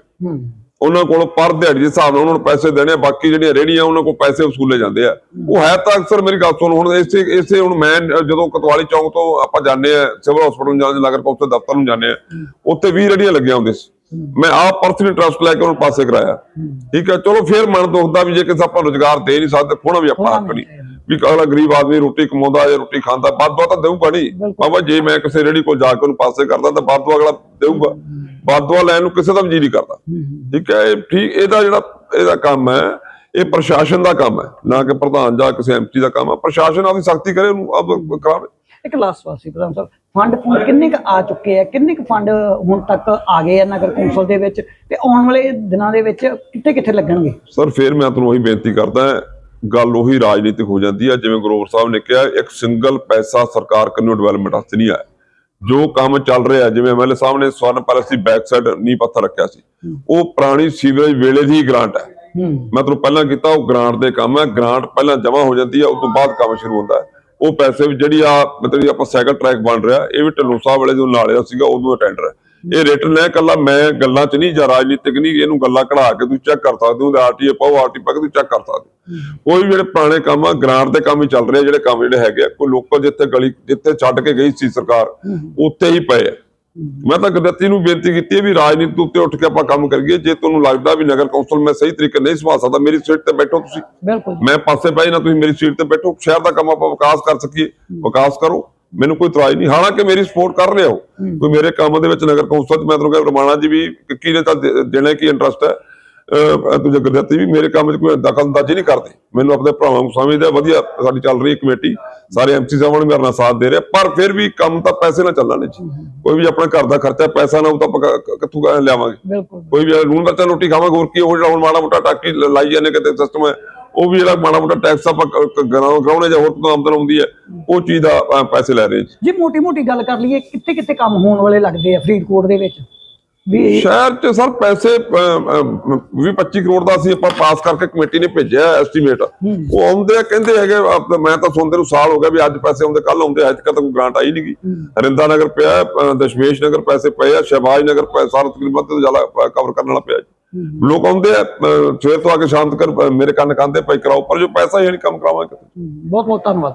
ਉਹਨਾਂ ਕੋਲ ਪਰ ਦਿਹਾੜੀ ਦੇ ਹਿਸਾਬ ਨਾਲ ਉਹਨਾਂ ਨੂੰ ਪੈਸੇ ਦੇਣੇ ਬਾਕੀ ਜਿਹੜੀਆਂ ਰੇੜੀਆਂ ਉਹਨਾਂ ਕੋਲ ਪੈਸੇ ਵਸੂਲੇ ਜਾਂਦੇ ਆ। ਉਹ ਹੈ ਤਾਂ ਅਕਸਰ ਮੇਰੀ ਗੱਲ ਸੁਣ ਹੁਣ ਇਸੇ ਇਸੇ ਹੁਣ ਮੈਂ ਜਦੋਂ ਕਤਵਾਲੀ ਚੌਂਕ ਤੋਂ ਆਪਾਂ ਜਾਂਦੇ ਆ ਸਿਵਲ ਹਸਪੀਟਲ ਨੂੰ ਜਾਂਦੇ ਨਗਰ ਕੌਂਸਲ ਦਫ਼ਤਰ ਨੂੰ ਜਾਂਦੇ ਆ ਉੱਥੇ 20 ਰੇੜੀਆਂ ਲੱਗੀਆਂ ਹੁੰਦੀਆਂ ਸੀ। ਮੈਂ ਆਪ ਪਰਸਨਲ ਟਰਸਟ ਲੈ ਕੇ ਉਹਨੂੰ ਪਾਸੇ ਕਰਾਇਆ। ਠੀਕ ਹੈ ਚਲੋ ਫੇਰ ਮਨ ਦੁਖਦਾ ਵੀ ਜੇ ਕਿਸੇ ਆਪਾਂ ਰੋਜ਼ਗਾਰ ਦੇ ਨਹੀਂ ਸਕਦੇ ਖੋਣਾ ਵੀ ਆਪਣਾ ਹੱਕ ਨਹੀਂ। ਵੀ ਅਗਲਾ ਗਰੀਬ ਆਦਮੀ ਰੋਟੀ ਕਮਾਉਂਦਾ ਜਾਂ ਰੋਟੀ ਖਾਂਦਾ ਬਾਦ ਬਾਦ ਤਾਂ ਦੇਊਗਾ ਨਹੀਂ। ਬਾਬਾ ਜੇ ਮੈਂ ਕਿਸੇ ਰੇੜੀ ਕੋਲ ਜਾ ਕੇ ਉਹਨੂੰ ਪਾਸੇ ਕਰਦਾ ਤਾਂ ਬਾਦ ਅਗਲਾ ਦੇਊਗਾ। ਬਾਦ ਲੈਣ ਨੂੰ ਕਿਸੇ ਦਾ ਵੀ ਜੀ ਨਹੀਂ ਕਰਦਾ। ਠੀਕ ਹੈ ਇਹ ਠੀਕ ਇਹਦਾ ਜਿਹੜਾ ਇਹਦਾ ਕੰਮ ਹੈ ਇਹ ਪ੍ਰਸ਼ਾਸਨ ਦਾ ਕੰਮ ਹੈ ਨਾ ਕਿ ਪ੍ਰਧਾਨ ਜਾਂ ਕਿਸੇ ਐਮਪੀ ਦਾ ਕੰਮ ਹੈ। ਪ੍ਰਸ਼ਾਸਨ ਆਪਦੀ ਸਖਤੀ ਕਰੇ ਉਹਨੂੰ ਆਪ ਕਰਾਵੇ। ਇੱਕ ਲਾਸਟ ਸਵਾਲ ਸੀ ਪ੍ਰਧਾਨ ਸਾਹਿਬ ਫੰਡ ਫੁੰਡ ਕਿੰਨੇ ਕੁ ਆ ਚੁੱਕੇ ਆ? ਕਿੰਨੇ ਕੁ ਫੰਡ ਹੁਣ ਤੱਕ ਆ ਗਏ ਆ ਨਗਰ ਕੌਂਸਲ ਦੇ ਵਿੱਚ? ਤੇ ਆਉਣ ਵਾਲੇ ਦਿਨਾਂ ਦੇ ਵਿੱਚ ਕਿੱਥੇ ਕਿੱਥੇ ਲੱਗਣਗੇ? ਸਰ ਫਿਰ ਮੈਂ ਤੁਹਾਨੂੰ ਉਹੀ ਬੇਨਤੀ ਕਰਦਾ ਗੱਲ ਉਹੀ ਰਾਜਨੀਤਿਕ ਹੋ ਜਾਂਦੀ ਹੈ ਜਿਵੇਂ ਗਰੋਵਰ ਸਾਹਿਬ ਨੇ ਕਿਹਾ ਇੱਕ ਸਿੰਗਲ ਪੈਸਾ ਸਰਕਾਰ ਕੰਨਿਓ ਡਿਵੈਲਪਮੈਂਟ ਵਾਸਤੇ ਨਹੀਂ ਆਇਆ। ਜੋ ਕੰਮ ਚੱਲ ਰਿਹਾ ਜਿਵੇਂ ਐਮਐਲਏ ਸਾਹਿਬ ਨੇ ਸਵਰਨ ਪੈਲਸ ਦੀ ਬੈਕ ਸਾਈਡ ਨੀ ਪੱਥਰ ਰੱਖਿਆ ਸੀ ਉਹ ਪੁਰਾਣੀ ਸੀਵਰੇਜ ਵੇਲੇ ਦੀ ਗ੍ਰਾਂਟ ਹੈ। ਮੈਂ ਤੁਹਾਨੂੰ ਪਹਿਲਾਂ ਕੀਤਾ ਉਹ ਗ੍ਰਾਂਟ ਦੇ ਕੰਮ ਹੈ ਗ੍ਰਾਂਟ ਪਹਿਲਾਂ ਜਮ੍ਹਾਂ ਹੋ ਜਾਂਦੀ ਹੈ ਉਸ ਤੋਂ ਬਾਅਦ ਕੰਮ ਸ਼ੁਰੂ ਹੁੰਦਾ ਹੈ। ਉਹ ਪੈਸੇ ਵੀ ਜਿਹੜੀ ਆ ਮਤਲਬ ਆਪਾਂ ਸਾਈਕਲ ਟਰੈਕ ਬਣ ਰਿਹਾ ਇਹ ਵੀ ਢਿੱਲੋਂ ਸਾਹਿਬ ਵਾਲੇ ਜਦੋਂ ਨਾਲੇ ਦਾ ਸੀਗਾ ਉਦੋਂ ਟੈਂਡਰ ਹੈ ਇਹ ਰਿਟਨ ਹੈ ਕੱਲਾ ਮੈਂ ਗੱਲਾਂ 'ਚ ਨਹੀਂ ਜਾਂ ਰਾਜਨੀਤਿਕ ਨਹੀਂ ਇਹਨੂੰ ਗੱਲਾਂ ਕਢਾ ਕੇ ਤੁਸੀਂ ਚੈੱਕ ਕਰ ਸਕਦੇ ਹੋ ਆਰਟੀਏ ਪਾਓ ਆਰਟੀ ਪਾ ਕੇ ਤੁਸੀਂ ਚੈੱਕ ਕਰ ਸਕਦੇ ਹੋ। ਕੋਈ ਵੀ ਜਿਹੜੇ ਪੁਰਾਣੇ ਕੰਮ ਆ ਗ੍ਰਾਂਟ ਦੇ ਕੰਮ ਹੀ ਚੱਲ ਰਹੇ ਜਿਹੜੇ ਕੰਮ ਜਿਹੜੇ ਹੈਗੇ ਕੋਈ ਲੋਕਲ ਜਿੱਥੇ ਗਲੀ ਜਿੱਥੇ ਛੱਡ ਕੇ ਗਈ ਸੀ ਸਰਕਾਰ ਉੱਥੇ ਹੀ ਪਏ ਆ। ਮੈਂ ਤਾਂ ਗਦਤੀ ਨੂੰ ਬੇਨਤੀ ਕੀਤੀ ਹੈ ਵੀ ਰਾਜਨੀਤੀ ਉੱਤੇ ਉੱਠ ਕੇ ਆਪਾਂ ਕੰਮ ਕਰੀਏ ਜੇ ਤੁਹਾਨੂੰ ਲੱਗਦਾ ਵੀ ਨਗਰ ਕੌਂਸਲ ਮੈਂ ਸਹੀ ਤਰੀਕੇ ਨਹੀਂ ਸੰਭਾਲ ਸਕਦਾ ਮੇਰੀ ਸੀਟ ਤੇ ਬੈਠੋ ਤੁਸੀਂ। ਮੈਂ ਪਾਸੇ ਪਈ ਨਾ ਤੁਸੀਂ ਮੇਰੀ ਸੀਟ ਤੇ ਬੈਠੋ ਸ਼ਹਿਰ ਦਾ ਕੰਮ ਆਪਾਂ ਵਿਕਾਸ ਕਰ ਸਕੀਏ। ਵਿਕਾਸ ਕਰੋ। ਮੈਨੂੰ ਕੋਈ ਇਤਰਾਜ਼ ਨਹੀਂ। ਹਾਲਾਂਕਿ ਮੇਰੀ ਸਪੋਰਟ ਕਰ ਰਹੇ ਹੋ। ਕੋਈ ਮੇਰੇ ਕੰਮ ਦੇ ਵਿੱਚ ਨਗਰ ਕੌਂਸਲ ਚ ਮੈਂ ਤੁਹਾਨੂੰ ਕਿਹਾ ਰਮਾਣਾ ਜੀ ਵੀ ਕੀ ਨੇ ਤਾਂ ਦੇਣਾ ਕੀ ਇੰਟਰਸਟ ਹੈ। ਤੁਝੇ ਗਦਤੀ ਵੀ ਮੇਰੇ ਕੰਮ 'ਚ ਕੋਈ ਦਖਲਅੰਦਾਜ਼ੀ ਨਹੀਂ ਕਰਦੇ। ਮੈਨੂੰ ਆਪਣੇ ਭਰਾਵਾਂ ਨੂੰ ਸਮਝਦਾ ਵਧੀਆ ਸਾਡੀ ਚੱਲ ਰਹੀ ਕਮੇਟੀ। ਸਾਰੇ ਐਮਸੀ ਸਾਹਿਬਾਂ ਨੇ ਮੇਰੇ ਨਾਲ ਸਾਥ ਦੇ ਰਿਹਾ। ਪਰ ਫਿਰ ਵੀ ਕੰਮ ਤਾਂ ਪੈਸੇ ਨਾਲ ਚੱਲਣਾ ਨਹੀਂ ਜੀ। ਕੋਈ ਵੀ ਆਪਣੇ ਘਰ ਦਾ ਖਰਚਾ ਪੈਸਾ ਨਾ ਉਹ ਤਾਂ ਕਿੱਥੋਂ ਲਿਆਵਾਂਗੇ। ਕੋਈ ਵੀ ਨੂਨ ਦਾ ਰੋਟੀ ਖਾਵਾਂਗੇ ਹੋਰ ਕੀ ਉਹ ਜਿਹੜਾ ਹੁਣ ਮਾੜਾ ਮੋਟਾ ਟਾਕੀ ਲਾਈ ਜਾਂਦੇ ਕਿਤੇ ਸਿਸਟਮ ਹੈ। ਉਹ ਵੀ ਜਿਹੜਾ ਮਾੜਾ ਮੋਟਾ ਟੈਕਸ ਆਪਾਂ ਗਰਾਉਣੇ ਜਾਂ ਹੋਰ ਤੋਂ ਆਮਦਨ ਆਉਂਦੀ ਹੈ ਉਹ ਚੀਜ਼ ਦਾ ਪੈਸੇ ਲੈ ਰਹੇ ਜੀ। ਮੋਟੀ ਮੋਟੀ ਗੱਲ ਕਰ ਲਈਏ ਕਿੱਥੇ ਕਿੱਥੇ ਕੰਮ ਹੋਣ ਵਾਲੇ ਲੱਗਦੇ ਆ ਫਰੀਦਕੋਟ ਦੇ ਵਿੱਚ? ਵੀ ਸ਼ਹਿਰ 'ਚ ਸਰ ਪੈਸੇ 20 25 ਕਰੋੜ ਦਾ ਅਸੀਂ ਆਪਾਂ ਪਾਸ ਕਰਕੇ ਕਮੇਟੀ ਨੇ ਭੇਜਿਆ ਐਸਟੀਮੇਟ ਉਹ ਆਉਂਦੇ ਆ ਕਹਿੰਦੇ ਹੈਗੇ ਮੈਂ ਤਾਂ ਸੁਣਦੇ ਨੂੰ ਸਾਲ ਹੋ ਗਿਆ ਵੀ ਅੱਜ ਪੈਸੇ ਆਉਂਦੇ ਕੱਲ ਆਉਂਦੇ ਅੱਜ ਤੱਕ ਕੋਈ ਗ੍ਰਾਂਟ ਆਈ ਨਹੀਂਗੀ ਹਰਿੰਦਾ ਨਗਰ ਪਿਆ ਦਸ਼ਮੇਸ਼ ਨਗਰ ਪੈਸੇ ਪਏ ਆ ਸ਼ਹਿਬਾਜ਼ ਨਗਰ ਪਏ ਸਾਰਾ ਤਕਰੀਬਨ ਤੇ ਜ਼ਿਆਦਾ ਕਵਰ ਕਰਨ ਵਾਲਾ ਪਿਆ ਲੋਕ ਆਉਂਦੇ ਆ ਸਵੇਰ ਤੋਂ ਆ ਕੇ ਸ਼ਾਮ ਤੱਕ ਮੇਰੇ ਕੰਨ ਕੰਦੇ ਪਈ ਕਰਾਓ ਪਰ ਜੋ ਪੈਸਾ ਹੀ ਨਹੀਂ ਕੰਮ ਕਰਾਵਾਂਗੇ। ਬਹੁਤ ਬਹੁਤ ਧੰਨਵਾਦ।